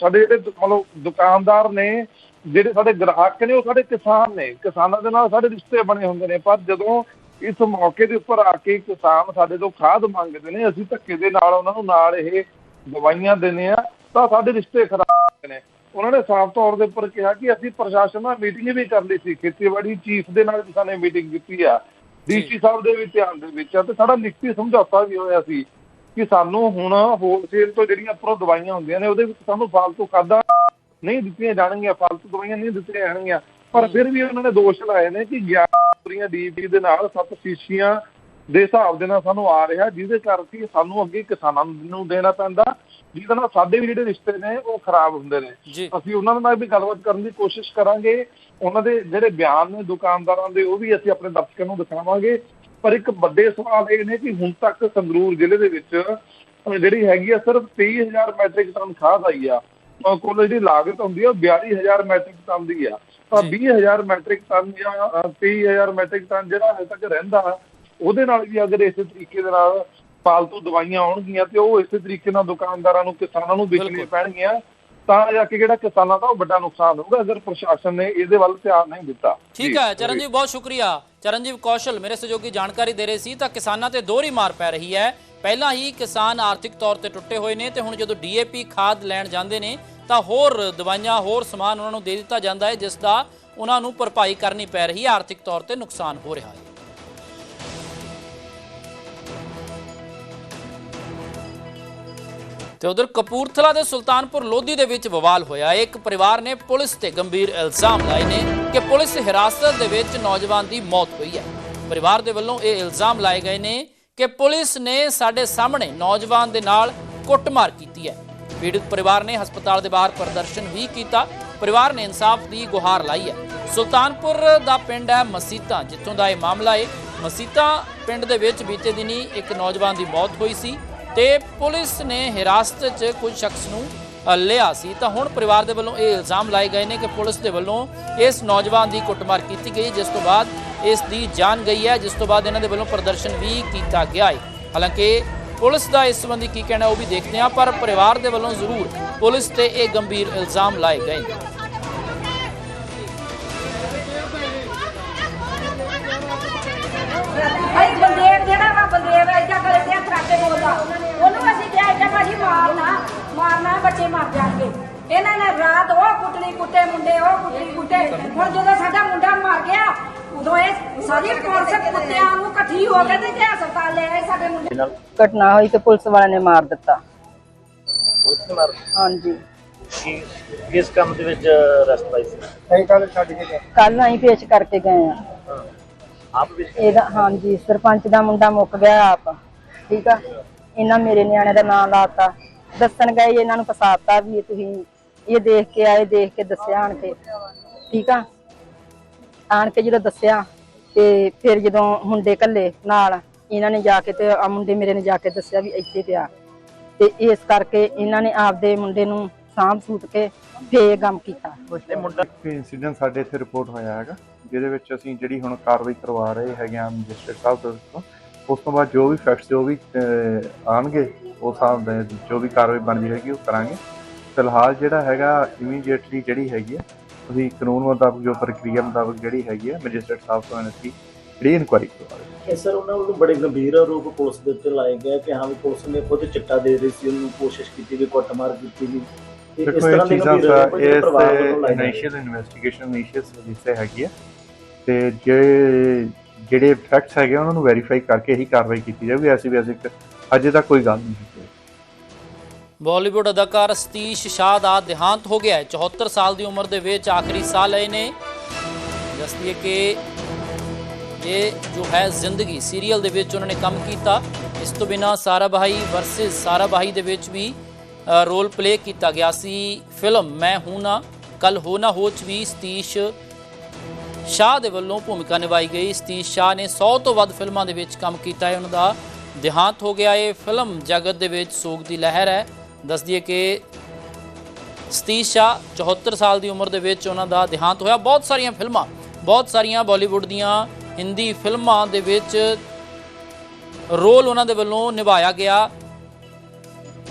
[SPEAKER 10] ਸਾਡੇ ਜਿਹੜੇ ਮਤਲਬ ਦੁਕਾਨਦਾਰ ਨੇ, ਜਿਹੜੇ ਸਾਡੇ ਗ੍ਰਾਹਕ ਨੇ, ਉਹ ਸਾਡੇ ਕਿਸਾਨ ਨੇ। ਕਿਸਾਨਾਂ ਦੇ ਨਾਲ ਸਾਡੇ ਰਿਸ਼ਤੇ ਬਣੇ ਹੁੰਦੇ ਨੇ। ਪਰ ਜਦੋਂ ਇਸ ਮੌਕੇ ਦੇ ਉੱਪਰ ਆ ਕੇ ਕਿਸਾਨ ਸਾਡੇ ਤੋਂ ਖਾਦ ਮੰਗਦੇ ਨੇ, ਅਸੀਂ ਧੱਕੇ ਦੇ ਨਾਲ ਉਹਨਾਂ ਨੂੰ ਨਾਲ ਇਹ ਦਵਾਈਆਂ ਦਿੰਦੇ ਆ ਤਾਂ ਸਾਡੇ ਰਿਸ਼ਤੇ ਖਰਾਬ ਹੁੰਦੇ ਨੇ। ਉਹਨਾਂ ਨੇ ਸਾਫ਼ ਤੌਰ ਦੇ ਉੱਪਰ ਕਿਹਾ ਕਿ ਅਸੀਂ ਪ੍ਰਸ਼ਾਸਨ ਨਾਲ ਮੀਟਿੰਗ ਵੀ ਕਰ ਲਈ ਸੀ ਖੇਤੀਬਾੜੀ ਚੀਫ ਦੇ ਨਾਲ ਵੀ ਸਾਨੇ ਮੀਟਿੰਗ ਕੀਤੀ ਆ ਡੀਸੀ ਸਾਹਿਬ ਦੇ ਵੀ ਧਿਆਨ ਦੇ ਵਿੱਚ ਆ ਤੇ ਸਾਡਾ ਲਿਖਤੀ ਸਮਝੌਤਾ ਵੀ ਹੋਇਆ ਸੀ ਕਿ ਸਾਨੂੰ ਹੁਣ ਹੋਲਸੇਲ ਤੋਂ ਜਿਹੜੀਆਂ ਉੱਪਰੋਂ ਦਵਾਈਆਂ ਹੁੰਦੀਆਂ ਨੇ ਉਹਦੇ ਵਿੱਚ ਸਾਨੂੰ ਫਾਲਤੂ ਖਾਦਾਂ ਨਹੀਂ ਦਿੱਤੀਆਂ ਜਾਣਗੀਆਂ ਫਾਲਤੂ ਦਵਾਈਆਂ ਨਹੀਂ ਦਿੱਤੀਆਂ ਜਾਣਗੀਆਂ। ਪਰ ਫਿਰ ਵੀ ਉਹਨਾਂ ਨੇ ਦੋਸ਼ ਲਾਏ ਨੇ ਕਿ 11 ਪੂਰੀਆਂ ਡੀਪੀ ਦੇ ਨਾਲ ਸੱਤ ਸ਼ੀਸ਼ੀਆਂ ਦੇ ਹਿਸਾਬ ਦੇ ਨਾਲ ਸਾਨੂੰ ਆ ਰਿਹਾ ਜਿਹਦੇ ਕਰਕੇ ਸਾਨੂੰ ਅੱਗੇ ਕਿਸਾਨਾਂ ਨੂੰ ਦੇਣਾ ਪੈਂਦਾ ਜਿਹਦੇ ਨਾਲ ਸਾਡੇ ਵੀ ਜਿਹੜੇ ਰਿਸ਼ਤੇ ਨੇ ਉਹ ਖਰਾਬ ਹੁੰਦੇ ਨੇ। ਅਸੀਂ ਉਹਨਾਂ ਨਾਲ ਵੀ ਗੱਲਬਾਤ ਕਰਨ ਦੀ ਕੋਸ਼ਿਸ਼ ਕਰਾਂਗੇ ਉਹਨਾਂ ਦੇ ਜਿਹੜੇ ਬਿਆਨ ਨੇ ਦੁਕਾਨਦਾਰਾਂ ਦੇ ਉਹ ਵੀ ਅਸੀਂ ਆਪਣੇ ਦਰਸ਼ਕਾਂ ਨੂੰ ਦਿਖਾਵਾਂਗੇ। ਪਰ ਇੱਕ ਵੱਡੇ ਸਵਾਲ ਇਹ ਨੇ ਕਿ ਹੁਣ ਤੱਕ ਸੰਗਰੂਰ ਜ਼ਿਲ੍ਹੇ ਦੇ ਵਿੱਚ ਜਿਹੜੀ ਹੈਗੀ ਆ ਸਿਰਫ 23000 ਮੈਟ੍ਰਿਕ ਟਨ ਖਾਦ ਆਈ ਆ। ਕੁੱਲ ਜਿਹੜੀ ਲਾਗਤ ਹੁੰਦੀ ਆ ਉਹ 42000 ਮੈਟ੍ਰਿਕ ਟਨ ਦੀ ਆ। ਤਾਂ 20000 ਮੈਟ੍ਰਿਕ ਟਨ ਜਾਂ ਅਹ 23000 ਮੈਟ੍ਰਿਕ ਟਨ ਜਿਹੜਾ ਹਜੇ ਤੱਕ ਰਹਿੰਦਾ ਉਹਦੇ ਨਾਲ ਵੀ ਅਗਰ ਇਸੇ ਤਰੀਕੇ ਦੇ ਨਾਲ ਫਾਲਤੂ ਦਵਾਈਆਂ ਆਉਣਗੀਆਂ ਤੇ ਉਹ ਇਸੇ ਤਰੀਕੇ ਨਾਲ ਦੁਕਾਨਦਾਰਾਂ ਨੂੰ ਕਿਸਾਨਾਂ ਨੂੰ ਵੇਚਣੀਆਂ। ਪੈਣਗੀਆਂ ਤਾਂ ਜਾ ਕੇ ਜਿਹੜਾ ਕਿਸਾਨਾਂ ਦਾ ਉਹ ਵੱਡਾ ਨੁਕਸਾਨ ਹੋਊਗਾ ਅਗਰ ਪ੍ਰਸ਼ਾਸਨ ਨੇ ਇਹਦੇ ਵੱਲ ਧਿਆਨ ਨਹੀਂ ਦਿੱਤਾ।
[SPEAKER 1] ਠੀਕ ਹੈ ਚਰਨਜੀਤ ਬਹੁਤ ਸ਼ੁਕਰੀਆ। ਚਰਨਜੀਤ ਕੌਸ਼ਲ ਮੇਰੇ ਸਹਿਯੋਗੀ ਜਾਣਕਾਰੀ ਦੇ ਰਹੇ ਸੀ ਤਾਂ ਕਿਸਾਨਾਂ ਤੇ ਦੋਹਰੀ ਮਾਰ ਪੈ ਰਹੀ ਹੈ। ਪਹਿਲਾਂ ਹੀ ਕਿਸਾਨ ਆਰਥਿਕ ਤੌਰ ਤੇ ਟੁੱਟੇ ਹੋਏ ਨੇ ਤੇ ਹੁਣ ਜਦੋਂ ਡੀਏਪੀ ਖਾਦ ਲੈਣ ਜਾਂਦੇ ਨੇ ਤਾਂ ਹੋਰ ਦਵਾਈਆਂ ਹੋਰ ਸਮਾਨ ਉਹਨਾਂ ਨੂੰ ਦੇ ਦਿੱਤਾ ਜਾਂਦਾ ਹੈ ਜਿਸ ਦਾ ਉਹਨਾਂ ਨੂੰ ਭਰਪਾਈ ਕਰਨੀ ਪੈ ਰਹੀ ਹੈ ਆਰਥਿਕ ਤੌਰ ਤੇ ਨੁਕਸਾਨ ਹੋ ਰਿਹਾ ਹੈ। ਤੇ ਉਧਰ ਕਪੂਰਥਲਾ ਦੇ ਸੁਲਤਾਨਪੁਰ ਲੋਧੀ ਦੇ ਵਿੱਚ ਬਵਾਲ ਹੋਇਆ। ਇੱਕ ਪਰਿਵਾਰ ਨੇ ਪੁਲਿਸ ਤੇ ਗੰਭੀਰ ਇਲਜ਼ਾਮ ਲਾਏ ਨੇ ਕਿ ਪੁਲਿਸ ਹਿਰਾਸਤ ਦੇ ਵਿੱਚ ਨੌਜਵਾਨ ਦੀ ਮੌਤ ਹੋਈ ਹੈ। ਪਰਿਵਾਰ ਦੇ ਵੱਲੋਂ ਇਹ ਇਲਜ਼ਾਮ ਲਾਏ ਗਏ ਨੇ ਕਿ ਪੁਲਿਸ ਨੇ ਸਾਡੇ ਸਾਹਮਣੇ ਨੌਜਵਾਨ ਦੇ ਨਾਲ ਕੁੱਟਮਾਰ ਕੀਤੀ ਹੈ। ਪੀੜਤ ਪਰਿਵਾਰ ਨੇ ਹਸਪਤਾਲ ਦੇ ਬਾਹਰ ਪ੍ਰਦਰਸ਼ਨ ਵੀ ਕੀਤਾ। ਪਰਿਵਾਰ ਨੇ ਇਨਸਾਫ ਦੀ ਗੁਹਾਰ ਲਾਈ ਹੈ। ਸੁਲਤਾਨਪੁਰ ਦਾ ਪਿੰਡ ਹੈ ਮਸੀਤਾ, ਜਿੱਥੋਂ ਦਾ ਇਹ ਮਾਮਲਾ ਹੈ ਮਸੀਤਾ ਪਿੰਡ ਦੇ ਵਿੱਚ ਬੀਤੇ ਦਿਨੀ ਇੱਕ ਨੌਜਵਾਨ ਦੀ ਮੌਤ ਹੋਈ ਸੀ। ਤੇ ਪੁਲਿਸ ਨੇ ਹਿਰਾਸਤ 'ਚ ਕੁਝ ਸ਼ਖਸ ਨੂੰ ਲਿਆ ਸੀ। ਤਾਂ ਹੁਣ ਪਰਿਵਾਰ ਦੇ ਵੱਲੋਂ ਇਹ ਇਲਜ਼ਾਮ ਲਾਏ ਗਏ ਨੇ ਕਿ ਪੁਲਿਸ ਦੇ ਵੱਲੋਂ ਇਸ ਨੌਜਵਾਨ ਦੀ ਕੁੱਟਮਾਰ ਕੀਤੀ ਗਈ, ਜਿਸ ਤੋਂ ਬਾਅਦ ਇਸ ਦੀ ਜਾਨ ਗਈ ਹੈ, ਜਿਸ ਤੋਂ ਬਾਅਦ ਇਹਨਾਂ ਦੇ ਵੱਲੋਂ ਪ੍ਰਦਰਸ਼ਨ ਵੀ ਕੀਤਾ ਗਿਆ ਹੈ। ਹਾਲਾਂਕਿ ਪੁਲਿਸ ਦਾ ਇਸ ਸੰਬੰਧੀ ਕੀ ਕਹਿਣਾ ਉਹ ਵੀ ਦੇਖਦੇ ਹਾਂ, ਪਰ ਪਰਿਵਾਰ ਦੇ ਵੱਲੋਂ ਜ਼ਰੂਰ ਪੁਲਿਸ ਤੇ ਇਹ ਗੰਭੀਰ ਇਲਜ਼ਾਮ ਲਾਏ ਗਏ ਨੇ।
[SPEAKER 11] ਕੇ ਬੋਲਦਾ ਉਹਨੂੰ ਅਸੀਂ ਕਿਹਾ ਐਡਾ ਭਾਜੀ ਮਾਰਨਾ ਮਾਰਨਾ ਬੱਚੇ ਮਰ ਜਾਣਗੇ। ਇਹਨਾਂ ਨੇ ਰਾਤ ਉਹ ਕੁੱਟਣੀ ਕੁੱਟੇ ਮੁੰਡੇ ਉਹ ਕੁੱਟਣੀ ਕੁੱਟੇ। ਹੁਣ ਜਦੋਂ ਸਾਡਾ ਮੁੰਡਾ ਮਰ ਗਿਆ ਉਦੋਂ ਇਹ ਸਾਰੀ ਪੁਲਿਸ ਕੁੱਤਿਆਂ ਨੂੰ ਇਕੱਠੀ ਹੋ ਕੇ ਤੇ ਹਸਪਤਾਲ ਲੈ ਆਏ ਸਾਡੇ ਮੁੰਡੇ
[SPEAKER 12] ਘਟਨਾ ਹੋਈ ਤੇ ਪੁਲਿਸ ਵਾਲਿਆਂ ਨੇ ਮਾਰ ਦਿੱਤਾ। ਹਾਂਜੀ।
[SPEAKER 3] ਕਿਸ ਕੰਮ ਦੇ ਵਿੱਚ ਰਸਤ ਪਾਈ ਸੀ?
[SPEAKER 12] ਕੱਲ ਅਸੀਂ ਪੇਸ਼ ਕਰਕੇ ਗਏ ਆ
[SPEAKER 3] ਆਪ ਵੀ
[SPEAKER 12] ਇਹਦਾ ਹਾਂਜੀ ਸਰਪੰਚ ਦਾ ਮੁੰਡਾ ਮੁੱਕ ਗਿਆ ਆਪ। ਠੀਕ ਆ? ਇਹਨਾਂ ਮੇਰੇ ਨਿਆਣੇ ਦਾ ਨਾਂ ਲਾਤਾ। ਦੱਸਣ ਗਏ ਇਹਨਾਂ ਨੂੰ ਫਸਾਤਾ ਵੀ ਤੁਸੀਂ ਇਹ ਦੇਖ ਕੇ ਆਏ ਦੇਖ ਕੇ ਦੱਸਿਆ ਆਣ ਕੇ। ਠੀਕ ਆ? ਆਣ ਕੇ ਜਦੋਂ ਦੱਸਿਆ ਤੇ ਫਿਰ ਜਦੋਂ ਮੁੰਡੇ ਕੱਲੇ ਨਾਲ ਇਹਨਾਂ ਨੇ ਜਾ ਕੇ ਤੇ ਆ ਮੁੰਡੇ ਮੇਰੇ ਨੇ ਜਾ ਕੇ ਦੱਸਿਆ ਵੀ ਇੱਥੇ ਪਿਆ। ਤੇ ਇਸ ਕਰਕੇ ਇਹਨਾਂ ਨੇ ਆਪਦੇ ਮੁੰਡੇ ਨੂੰ ਸਾਂਭ ਸੂਤ ਕੇ ਫੇਰ ਗਮ ਕੀਤਾ।
[SPEAKER 3] ਇਹ ਮੁੰਡਾ
[SPEAKER 13] ਇਨਸੀਡੈਂਟ ਸਾਡੇ ਇੱਥੇ ਰਿਪੋਰਟ ਹੋਇਆ ਹੈਗਾ ਜਿਹਦੇ ਵਿੱਚ ਅਸੀਂ ਜਿਹੜੀ ਹੁਣ ਕਾਰਵਾਈ ਕਰਵਾ ਰਹੇ ਹੈਗੇ ਆ ਮੈਜਿਸਟਰੇਟ ਸਾਹਿਬ ਦੇ ਤੋਂ ਉਸ ਤੋਂ ਬਾਅਦ ਜੋ ਵੀ ਫੈਕਟਸ ਜੋ ਵੀ ਉਸ ਹਿਸਾਬ ਦੇ ਜੋ ਵੀ ਕਾਰਵਾਈ ਬਣਦੀ ਹੈਗੀ ਉਹ ਕਰਾਂਗੇ। ਫਿਲਹਾਲ ਜਿਹੜਾ ਹੈਗਾ ਇਮੀਡੀਏਟਲੀ ਜਿਹੜੀ ਹੈਗੀ ਹੈ ਅਸੀਂ ਕਾਨੂੰਨ ਮੁਤਾਬਕ ਜੋ ਪ੍ਰਕਿਰਿਆ ਮੁਤਾਬਕ ਜਿਹੜੀ ਹੈਗੀ ਹੈ ਮੈਜਿਸਟਰੇਟ ਸਾਹਿਬ ਤੋਂ ਅਸੀਂ ਜਿਹੜੀ ਇਨਕੁਆਇਰੀ ਕਰਵਾ ਰਹੇ
[SPEAKER 14] ਇਹ ਸਰ ਉਹਨਾਂ ਵੱਲੋਂ ਬੜੇ ਗੰਭੀਰ ਆਰੋਪ ਪੁਲਿਸ ਦੇ ਉੱਤੇ ਲਾਏ ਗਏ ਕਿ ਹਾਂ ਵੀ ਪੁਲਿਸ ਨੇ ਖੁਦ ਚਿੱਟਾ ਦੇ ਰਹੀ ਸੀ ਉਹਨੂੰ ਕੋਸ਼ਿਸ਼ ਕੀਤੀ ਗਈ ਕੁੱਟਮਾਰ ਕੀਤੀ ਤੇ ਇਸ ਤਰ੍ਹਾਂ ਦੇ
[SPEAKER 13] ਚੀਜ਼ਾਂ
[SPEAKER 14] ਗੰਭੀਰ
[SPEAKER 13] ਇਸ ਇਨੀਸ਼ੀਅਲ ਇਨਵੈਸਟੀਗੇਸ਼ਨ ਇਨੀਸ਼ੀਅਲ ਜਿੱਥੇ ਹੈਗੀ ਹੈ ਤੇ ਜਿਹੜੇ ਜਿਹੜੇ ਫੈਕਟਸ ਹੈਗੇ ਉਹਨਾਂ ਨੂੰ ਵੈਰੀਫਾਈ ਕਰਕੇ ਹੀ ਕਾਰਵਾਈ ਕੀਤੀ ਜਾਊਗੀ। ਐਸੀ ਵੈਸੇ ਅਜੇ ਤੱਕ ਕੋਈ ਗੱਲ ਨਹੀਂ ਹੈ
[SPEAKER 1] ਬਾਲੀਵੁੱਡ ਅਦਾਕਾਰ ਸਤੀਸ਼ ਸ਼ਾਹ ਦਾ ਦੇਹਾਂਤ ਹੋ ਗਿਆ ਹੈ। 74 ਸਾਲ ਦੀ ਉਮਰ ਦੇ ਵਿੱਚ ਆਖਰੀ ਸਾਹ ਲਏ ਨੇ। ਦੱਸਦੀਏ ਕਿ ਇਹ ਜੋ ਹੈ ਜ਼ਿੰਦਗੀ ਸੀਰੀਅਲ ਦੇ ਵਿੱਚ ਉਹਨਾਂ ਨੇ ਕੰਮ ਕੀਤਾ। ਇਸ ਤੋਂ ਬਿਨਾ ਸਾਰਾ ਭਾਈ ਵਰਸਸ ਸਾਰਾ ਭਾਈ ਦੇ ਵਿੱਚ ਵੀ ਰੋਲ ਪਲੇ ਕੀਤਾ ਗਿਆ ਸੀ। ਫਿਲਮ ਮੈਂ ਹੂੰ ਨਾ ਕੱਲ ਹੋ ਨਾ ਹੋ ਚ ਵੀ ਸਤੀਸ਼ ਸ਼ਾਹ ਦੇ ਵੱਲੋਂ ਭੂਮਿਕਾ ਨਿਭਾਈ ਗਈ। ਸਤੀਸ਼ ਸ਼ਾਹ ਨੇ 100 ਤੋਂ ਵੱਧ ਫਿਲਮਾਂ ਦੇ ਵਿੱਚ ਕੰਮ ਕੀਤਾ ਹੈ। ਉਹਨਾਂ ਦਾ ਦੇਹਾਂਤ ਹੋ ਗਿਆ ਹੈ। ਫਿਲਮ ਜਗਤ ਦੇ ਵਿੱਚ ਸੋਗ ਦੀ ਲਹਿਰ ਹੈ। ਦੱਸ ਦਈਏ ਕਿ ਸਤੀਸ਼ ਸ਼ਾਹ 74 ਸਾਲ ਦੀ ਉਮਰ ਦੇ ਵਿੱਚ ਉਹਨਾਂ ਦਾ ਦੇਹਾਂਤ ਹੋਇਆ। ਬਹੁਤ ਸਾਰੀਆਂ ਫਿਲਮਾਂ, ਬਹੁਤ ਸਾਰੀਆਂ ਬਾਲੀਵੁੱਡ ਦੀਆਂ ਹਿੰਦੀ ਫਿਲਮਾਂ ਦੇ ਵਿੱਚ ਰੋਲ ਉਹਨਾਂ ਦੇ ਵੱਲੋਂ ਨਿਭਾਇਆ ਗਿਆ।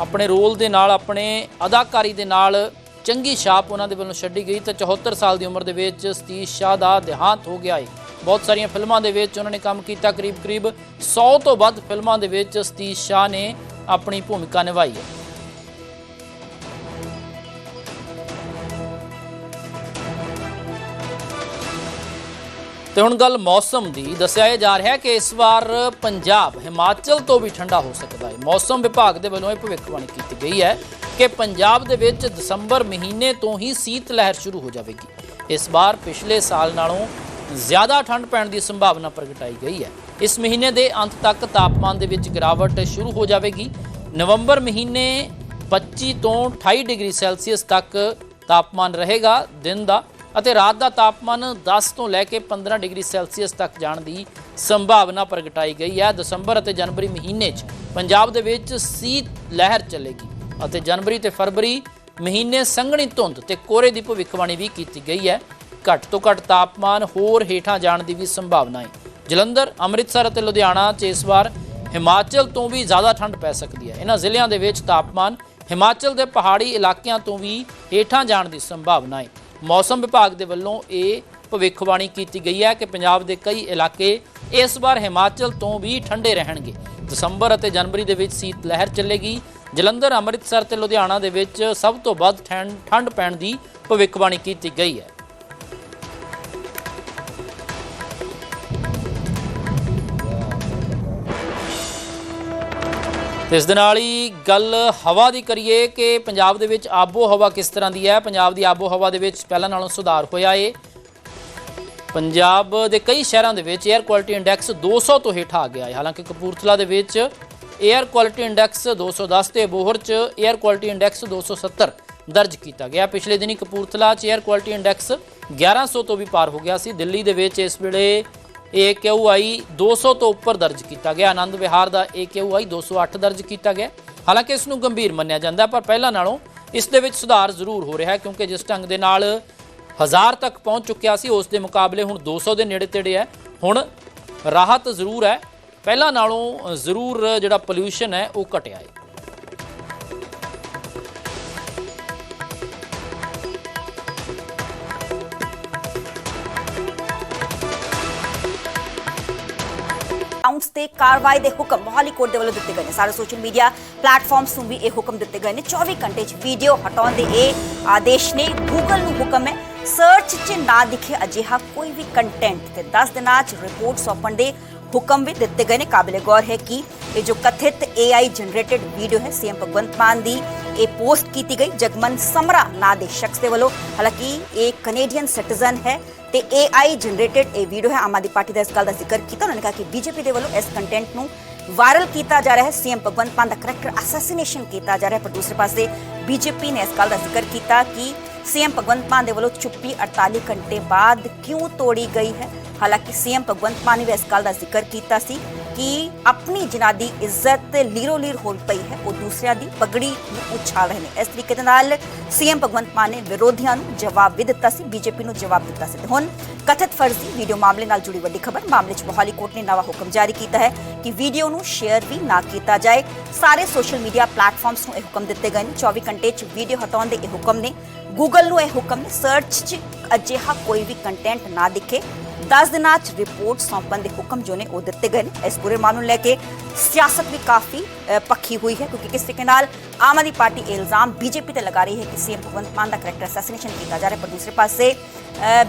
[SPEAKER 1] ਆਪਣੇ ਰੋਲ ਦੇ ਨਾਲ, ਆਪਣੇ ਅਦਾਕਾਰੀ ਦੇ ਨਾਲ ਚੰਗੀ ਛਾਪ ਉਹਨਾਂ ਦੇ ਵੱਲੋਂ ਛੱਡੀ ਗਈ ਤਾਂ 74 ਸਾਲ ਦੀ ਉਮਰ ਦੇ ਵਿੱਚ ਸਤੀਸ਼ ਸ਼ਾਹ ਦਾ ਦੇਹਾਂਤ ਹੋ ਗਿਆ ਹੈ ਬਹੁਤ ਸਾਰੀਆਂ ਫਿਲਮਾਂ ਦੇ ਵਿੱਚ ਉਹਨਾਂ ਨੇ ਕੰਮ ਕੀਤਾ। ਕਰੀਬ ਕਰੀਬ 100 ਤੋਂ ਵੱਧ ਫਿਲਮਾਂ ਦੇ ਵਿੱਚ ਸਤੀਸ਼ ਸ਼ਾਹ ਨੇ ਆਪਣੀ ਭੂਮਿਕਾ ਨਿਭਾਈ ਹੈ। ਤੇ ਹੁਣ ਗੱਲ ਮੌਸਮ ਦੀ। ਦੱਸਿਆ ਇਹ ਜਾ ਰਿਹਾ ਹੈ ਕਿ ਇਸ ਵਾਰ ਪੰਜਾਬ ਹਿਮਾਚਲ ਤੋਂ ਵੀ ਠੰਡਾ ਹੋ ਸਕਦਾ ਹੈ ਮੌਸਮ ਵਿਭਾਗ ਦੇ ਵੱਲੋਂ ਇਹ ਭਵਿੱਖਬਾਣੀ ਕੀਤੀ ਗਈ ਹੈ ਕਿ ਪੰਜਾਬ ਦੇ ਵਿੱਚ ਦਸੰਬਰ ਮਹੀਨੇ ਤੋਂ ਹੀ ਸੀਤ ਲਹਿਰ ਸ਼ੁਰੂ ਹੋ ਜਾਵੇਗੀ। ਇਸ ਵਾਰ ਪਿਛਲੇ ਸਾਲ ਨਾਲੋਂ ਜ਼ਿਆਦਾ ਠੰਡ ਪੈਣ ਦੀ ਸੰਭਾਵਨਾ ਪ੍ਰਗਟਾਈ ਗਈ ਹੈ। ਇਸ ਮਹੀਨੇ ਦੇ ਅੰਤ ਤੱਕ ਤਾਪਮਾਨ ਦੇ ਵਿੱਚ ਗਿਰਾਵਟ ਸ਼ੁਰੂ ਹੋ ਜਾਵੇਗੀ। ਨਵੰਬਰ ਮਹੀਨੇ 25 ਤੋਂ 28 ਡਿਗਰੀ ਸੈਲਸੀਅਸ ਤੱਕ ਤਾਪਮਾਨ ਰਹੇਗਾ ਦਿਨ ਦਾ ਅਤੇ ਰਾਤ ਦਾ ਤਾਪਮਾਨ 10 ਤੋਂ ਲੈ ਕੇ 15 ਡਿਗਰੀ ਸੈਲਸੀਅਸ ਤੱਕ ਜਾਣ ਦੀ ਸੰਭਾਵਨਾ ਪ੍ਰਗਟਾਈ ਗਈ ਹੈ। ਦਸੰਬਰ ਅਤੇ ਜਨਵਰੀ ਮਹੀਨੇ 'ਚ ਪੰਜਾਬ ਦੇ ਵਿੱਚ ਸੀਤ ਲਹਿਰ ਚੱਲੇਗੀ। ਅਤੇ ਜਨਵਰੀ ਤੇ ਫਰਵਰੀ ਮਹੀਨੇ ਸੰਘਣੀ ਧੁੰਦ ਤੇ ਕੋਰੇ ਦੀ ਭਵਿੱਖਬਾਣੀ ਵੀ ਕੀਤੀ ਗਈ ਹੈ। ਘੱਟ ਤੋਂ ਘੱਟ ਤਾਪਮਾਨ ਹੋਰ ਹੇਠਾਂ ਜਾਣ ਦੀ ਵੀ ਸੰਭਾਵਨਾ ਹੈ। ਜਲੰਧਰ, ਅੰਮ੍ਰਿਤਸਰ ਅਤੇ ਲੁਧਿਆਣਾ 'ਚ ਇਸ ਵਾਰ ਹਿਮਾਚਲ ਤੋਂ ਵੀ ਜ਼ਿਆਦਾ ਠੰਡ ਪੈ ਸਕਦੀ ਹੈ। ਇਹਨਾਂ ਜ਼ਿਲ੍ਹਿਆਂ ਦੇ ਵਿੱਚ ਤਾਪਮਾਨ ਹਿਮਾਚਲ ਦੇ ਪਹਾੜੀ ਇਲਾਕਿਆਂ ਤੋਂ ਵੀ ਹੇਠਾਂ ਜਾਣ ਦੀ ਸੰਭਾਵਨਾ ਹੈ। ਮੌਸਮ ਵਿਭਾਗ ਦੇ ਵੱਲੋਂ ਇਹ ਭਵਿੱਖਬਾਣੀ ਕੀਤੀ ਗਈ ਹੈ ਕਿ ਪੰਜਾਬ ਦੇ ਕਈ ਇਲਾਕੇ ਇਸ ਵਾਰ ਹਿਮਾਚਲ ਤੋਂ ਵੀ ਠੰਡੇ ਰਹਿਣਗੇ। ਦਸੰਬਰ ਅਤੇ ਜਨਵਰੀ ਦੇ ਵਿੱਚ ਸੀਤ ਲਹਿਰ ਚੱਲੇਗੀ ਜਲੰਧਰ, ਅੰਮ੍ਰਿਤਸਰ ਤੇ ਲੁਧਿਆਣਾ ਦੇ ਵਿੱਚ ਸਭ ਤੋਂ ਵੱਧ ਠੰਡ ਪੈਣ ਦੀ ਭਵਿੱਖਬਾਣੀ ਕੀਤੀ ਗਈ ਹੈ। ਇਸ ਦੇ ਨਾਲ ਹੀ ਗੱਲ ਹਵਾ ਦੀ ਕਰੀਏ ਕਿ ਪੰਜਾਬ ਦੇ ਵਿੱਚ ਆਬੋ ਹਵਾ ਕਿਸ ਤਰ੍ਹਾਂ ਦੀ ਹੈ? ਪੰਜਾਬ ਦੀ ਆਬੋ ਹਵਾ ਦੇ ਵਿੱਚ ਪਹਿਲਾਂ ਨਾਲੋਂ ਸੁਧਾਰ ਹੋਇਆ ਏ। ਪੰਜਾਬ ਦੇ ਕਈ ਸ਼ਹਿਰਾਂ ਦੇ ਵਿੱਚ 에ਅਰ ਕੁਆਲਿਟੀ ਇੰਡੈਕਸ 200 ਤੋਂ ਹੇਠ ਆ ਗਿਆ ਹੈ ਹਾਲਾਂਕਿ ਕਪੂਰਥਲਾ ਦੇ ਵਿੱਚ ਏਅਰ ਕੁਆਲਿਟੀ ਇੰਡੈਕਸ 210 ਤੇ ਬੋਹਰ 'ਚ ਏਅਰ ਕੁਆਲਿਟੀ ਇੰਡੈਕਸ 270 ਦਰਜ ਕੀਤਾ ਗਿਆ। ਪਿਛਲੇ ਦਿਨੀ ਕਪੂਰਥਲਾ 'ਚ ਏਅਰ ਕੁਆਲਿਟੀ ਇੰਡੈਕਸ 1100 ਤੋਂ ਵੀ ਪਾਰ ਹੋ ਗਿਆ ਸੀ। ਦਿੱਲੀ ਦੇ ਵਿੱਚ ਇਸ ਵੇਲੇ AQI 200 ਤੋਂ ਉੱਪਰ ਦਰਜ ਕੀਤਾ ਗਿਆ। ਆਨੰਦ ਵਿਹਾਰ ਦਾ AQI 208 ਦਰਜ ਕੀਤਾ ਗਿਆ। ਹਾਲਾਂਕਿ ਇਸ ਨੂੰ ਗੰਭੀਰ ਮੰਨਿਆ ਜਾਂਦਾ, ਪਰ ਪਹਿਲਾਂ ਨਾਲੋਂ ਇਸ ਦੇ ਵਿੱਚ ਸੁਧਾਰ ਜ਼ਰੂਰ ਹੋ ਰਿਹਾ ਹੈ, ਕਿਉਂਕਿ ਜਿਸ ਢੰਗ ਦੇ ਨਾਲ 1000 ਤੱਕ ਪਹੁੰਚ ਚੁੱਕਿਆ ਸੀ, ਉਸ ਦੇ ਮੁਕਾਬਲੇ ਹੁਣ 200 ਦੇ ਨੇੜੇ ਤੇੜੇ ਹੈ। ਹੁਣ ਰਾਹਤ ਜ਼ਰੂਰ ਹੈ। ਪਹਿਲਾਂ ਨਾਲੋਂ ਜ਼ਰੂਰ ਜਿਹੜਾ ਪੋਲਿਊਸ਼ਨ ਹੈ, ਉਹ ਘਟਿਆ ਹੈ।
[SPEAKER 15] ਅਕਾਊਂਟਸ ਤੇ ਕਾਰਵਾਈ ਦੇ ਹੁਕਮ ਮੋਹਾਲੀ ਕੋਰਟ ਦੇ ਵੱਲੋਂ ਦਿੱਤੇ ਗਏ ਨੇ। ਸਾਰੇ ਸੋਸ਼ਲ ਮੀਡੀਆ ਪਲੇਟਫਾਰਮਸ ਨੂੰ ਵੀ ਇਹ ਹੁਕਮ ਦਿੱਤੇ ਗਏ ਨੇ। 24 ਘੰਟੇ 'ਚ ਵੀਡੀਓ ਹਟਾਉਣ ਦੇ ਇਹ ਆਦੇਸ਼ ਨੇ। ਗੂਗਲ ਨੂੰ ਹੁਕਮ ਹੈ ਸਰਚ 'ਚ ਨਾ ਦਿਖੇ ਅਜਿਹਾ ਕੋਈ ਵੀ ਕੰਟੈਂਟ ਤੇ। 10 ਦਿਨਾਂ 'ਚ ਰਿਪੋਰਟ ਸੌਂਪਣ ਦੇ ਹੁਕਮ ਵੀ ਦਿੱਤੇ ਗਏ ਨੇ ਕਾਬਿਲੇ ਗੌਰ ਹੈ ਕਿ ਇਹ ਜੋ ਕਥਿਤ AI ਜਨਰੇਟਡ ਵੀਡੀਓ ਹੈ ਸੀਐਮ ਭਗਵੰਤ ਮਾਨ ਦੀ ਇਹ ਪੋਸਟ ਕੀਤੀ ਗਈ ਜਗਮਨ ਸਮਰਾ ਨਾਂ ਦੇ ਸ਼ਖਸ ਦੇ ਵੱਲੋਂ ਹਾਲਾਂਕਿ ਇਹ ਕੈਨੇਡੀਅਨ ਸਿਟੀਜ਼ਨ ਹੈ ਤੇ AI ਜਨਰੇਟਡ ਇਹ ਵੀਡੀਓ ਹੈ ਆਮ ਆਦਮੀ ਪਾਰਟੀ ਦਾ ਇਸ ਗੱਲ ਦਾ ਜ਼ਿਕਰ ਕੀਤਾ ਉਹਨਾਂ ਨੇ ਕਿਹਾ ਕਿ ਬੀਜੇਪੀ ਦੇ ਵੱਲੋਂ ਇਸ ਕੰਟੈਂਟ ਨੂੰ ਵਾਇਰਲ ਕੀਤਾ ਜਾ ਰਿਹਾ ਹੈ ਸੀਐਮ ਭਗਵੰਤ ਮਾਨ ਦਾ ਕਰੈਕਟਰ ਅਸੈਸੀਨੇਸ਼ਨ ਕੀਤਾ ਜਾ ਰਿਹਾ ਹੈ ਪਰ ਦੂਸਰੇ ਪਾਸੇ ਬੀਜੇਪੀ ਨੇ ਇਸ ਗੱਲ ਦਾ ਜ਼ਿਕਰ ਕੀਤਾ ਕਿ ਸੀਐਮ ਭਗਵੰਤ ਮਾਨ ਦੇ ਵੱਲੋਂ ਚੁੱਪੀ 48 ਘੰਟੇ ਬਾਅਦ ਕਿਉਂ ਤੋੜੀ ਗਈ ਹੈ ਹਾਲਾਂਕਿ ਸੀਐਮ ਭਗਵੰਤ ਮਾਨ ਨੇ ਇਸ ਗੱਲ ਦਾ ਜ਼ਿਕਰ ਕੀਤਾ ਸੀ ਕਿ ਆਪਣੀ ਜਿਨ੍ਹਾਂ ਦੀ ਇੱਜ਼ਤ ਲੀਰੋ ਲੀਰ ਹੋ ਪਈ ਹੈ ਉਹ ਦੂਸਰਿਆਂ ਦੀ ਪਗੜੀ ਨੂੰ ਉਛਾਲ ਰਹੇ ਨੇ ਇਸ ਤਰੀਕੇ ਦੇ ਨਾਲ ਸੀਐਮ ਭਗਵੰਤ ਮਾਨ ਨੇ ਵਿਰੋਧੀਆਂ ਨੂੰ ਜਵਾਬ ਵੀ ਦਿੱਤਾ ਸੀ ਬੀਜੇਪੀ ਨੂੰ ਜਵਾਬ ਦਿੱਤਾ ਸੀ ਹੁਣ ਕਥਿਤ ਫਰਜ਼ੀ ਵੀਡੀਓ ਮਾਮਲੇ ਨਾਲ ਜੁੜੀ ਵੱਡੀ ਖਬਰ ਮਾਮਲੇ 'ਚ ਮੋਹਾਲੀ ਕੋਰਟ ਨੇ ਨਵਾਂ ਹੁਕਮ ਜਾਰੀ ਕੀਤਾ ਹੈ ਕਿ ਵੀਡੀਓ ਨੂੰ ਸ਼ੇਅਰ ਵੀ ਨਾ ਕੀਤਾ ਜਾਏ ਸਾਰੇ ਸੋਸ਼ਲ ਮੀਡੀਆ ਪਲੇਟਫਾਰਮਸ ਨੂੰ ਇਹ ਹੁਕਮ ਦਿੱਤੇ ਗਏ ਨੇ 24 ਘੰਟੇ 'ਚ ਵੀਡੀਓ ਹਟਾਉਣ ਦੇ ਇਹ ਹੁਕਮ ਨੇ ਗੂਗਲ ਨੂੰ ਇਹ ਹੁਕਮ ਨੇ ਸਰਚ 'ਚ ਅਜਿਹਾ ਕੋਈ ਵੀ ਕੰਟੈਂਟ ਨਾ ਦਿਖੇ। 10 ਦਿਨਾਂ 'ਚ ਰਿਪੋਰਟ ਸੌਂਪਣ ਦੇ ਹੁਕਮ ਜੋ ਨੇ ਉਹ ਦਿੱਤੇ ਗਏ ਨੇ। ਇਸ ਪੂਰੇ ਮਾਮਲੇ ਨੂੰ ਲੈ ਕੇ ਸਿਆਸਤ ਵੀ ਕਾਫੀ ਅ, ਪੱਖੀ ਹੋਈ ਹੈ ਕਿਉਂਕਿ ਕਿਸ ਤਰੀਕੇ ਨਾਲ ਆਮ ਆਦਮੀ ਪਾਰਟੀ ਇਹ ਇਲਜ਼ਾਮ ਬੀਜੇਪੀ ਤੇ ਲਗਾ ਰਹੀ ਹੈ ਕਿ ਸੀਐਮ ਭਗਵੰਤ ਮਾਨ ਦਾ ਕਰੈਕਟਰ ਅਸੈਸੀਨੇਸ਼ਨ ਕੀਤਾ ਜਾ ਰਿਹਾ ਪਰ ਦੂਸਰੇ ਪਾਸੇ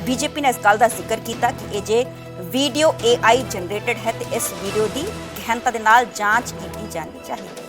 [SPEAKER 15] ਬੀਜੇਪੀ ਨੇ ਇਸ ਗੱਲ ਦਾ ਜ਼ਿਕਰ ਕੀਤਾ ਕਿ ਇਹ ਜੇ ਵੀਡੀਓ AI ਜਨਰੇਟਡ ਹੈ ਤੇ ਇਸ ਵੀਡੀਓ ਦੀ ਗਹਿਨਤਾ ਦੇ ਨਾਲ ਜਾਂਚ ਕੀਤੀ ਜਾਣੀ ਚਾਹੀਦੀ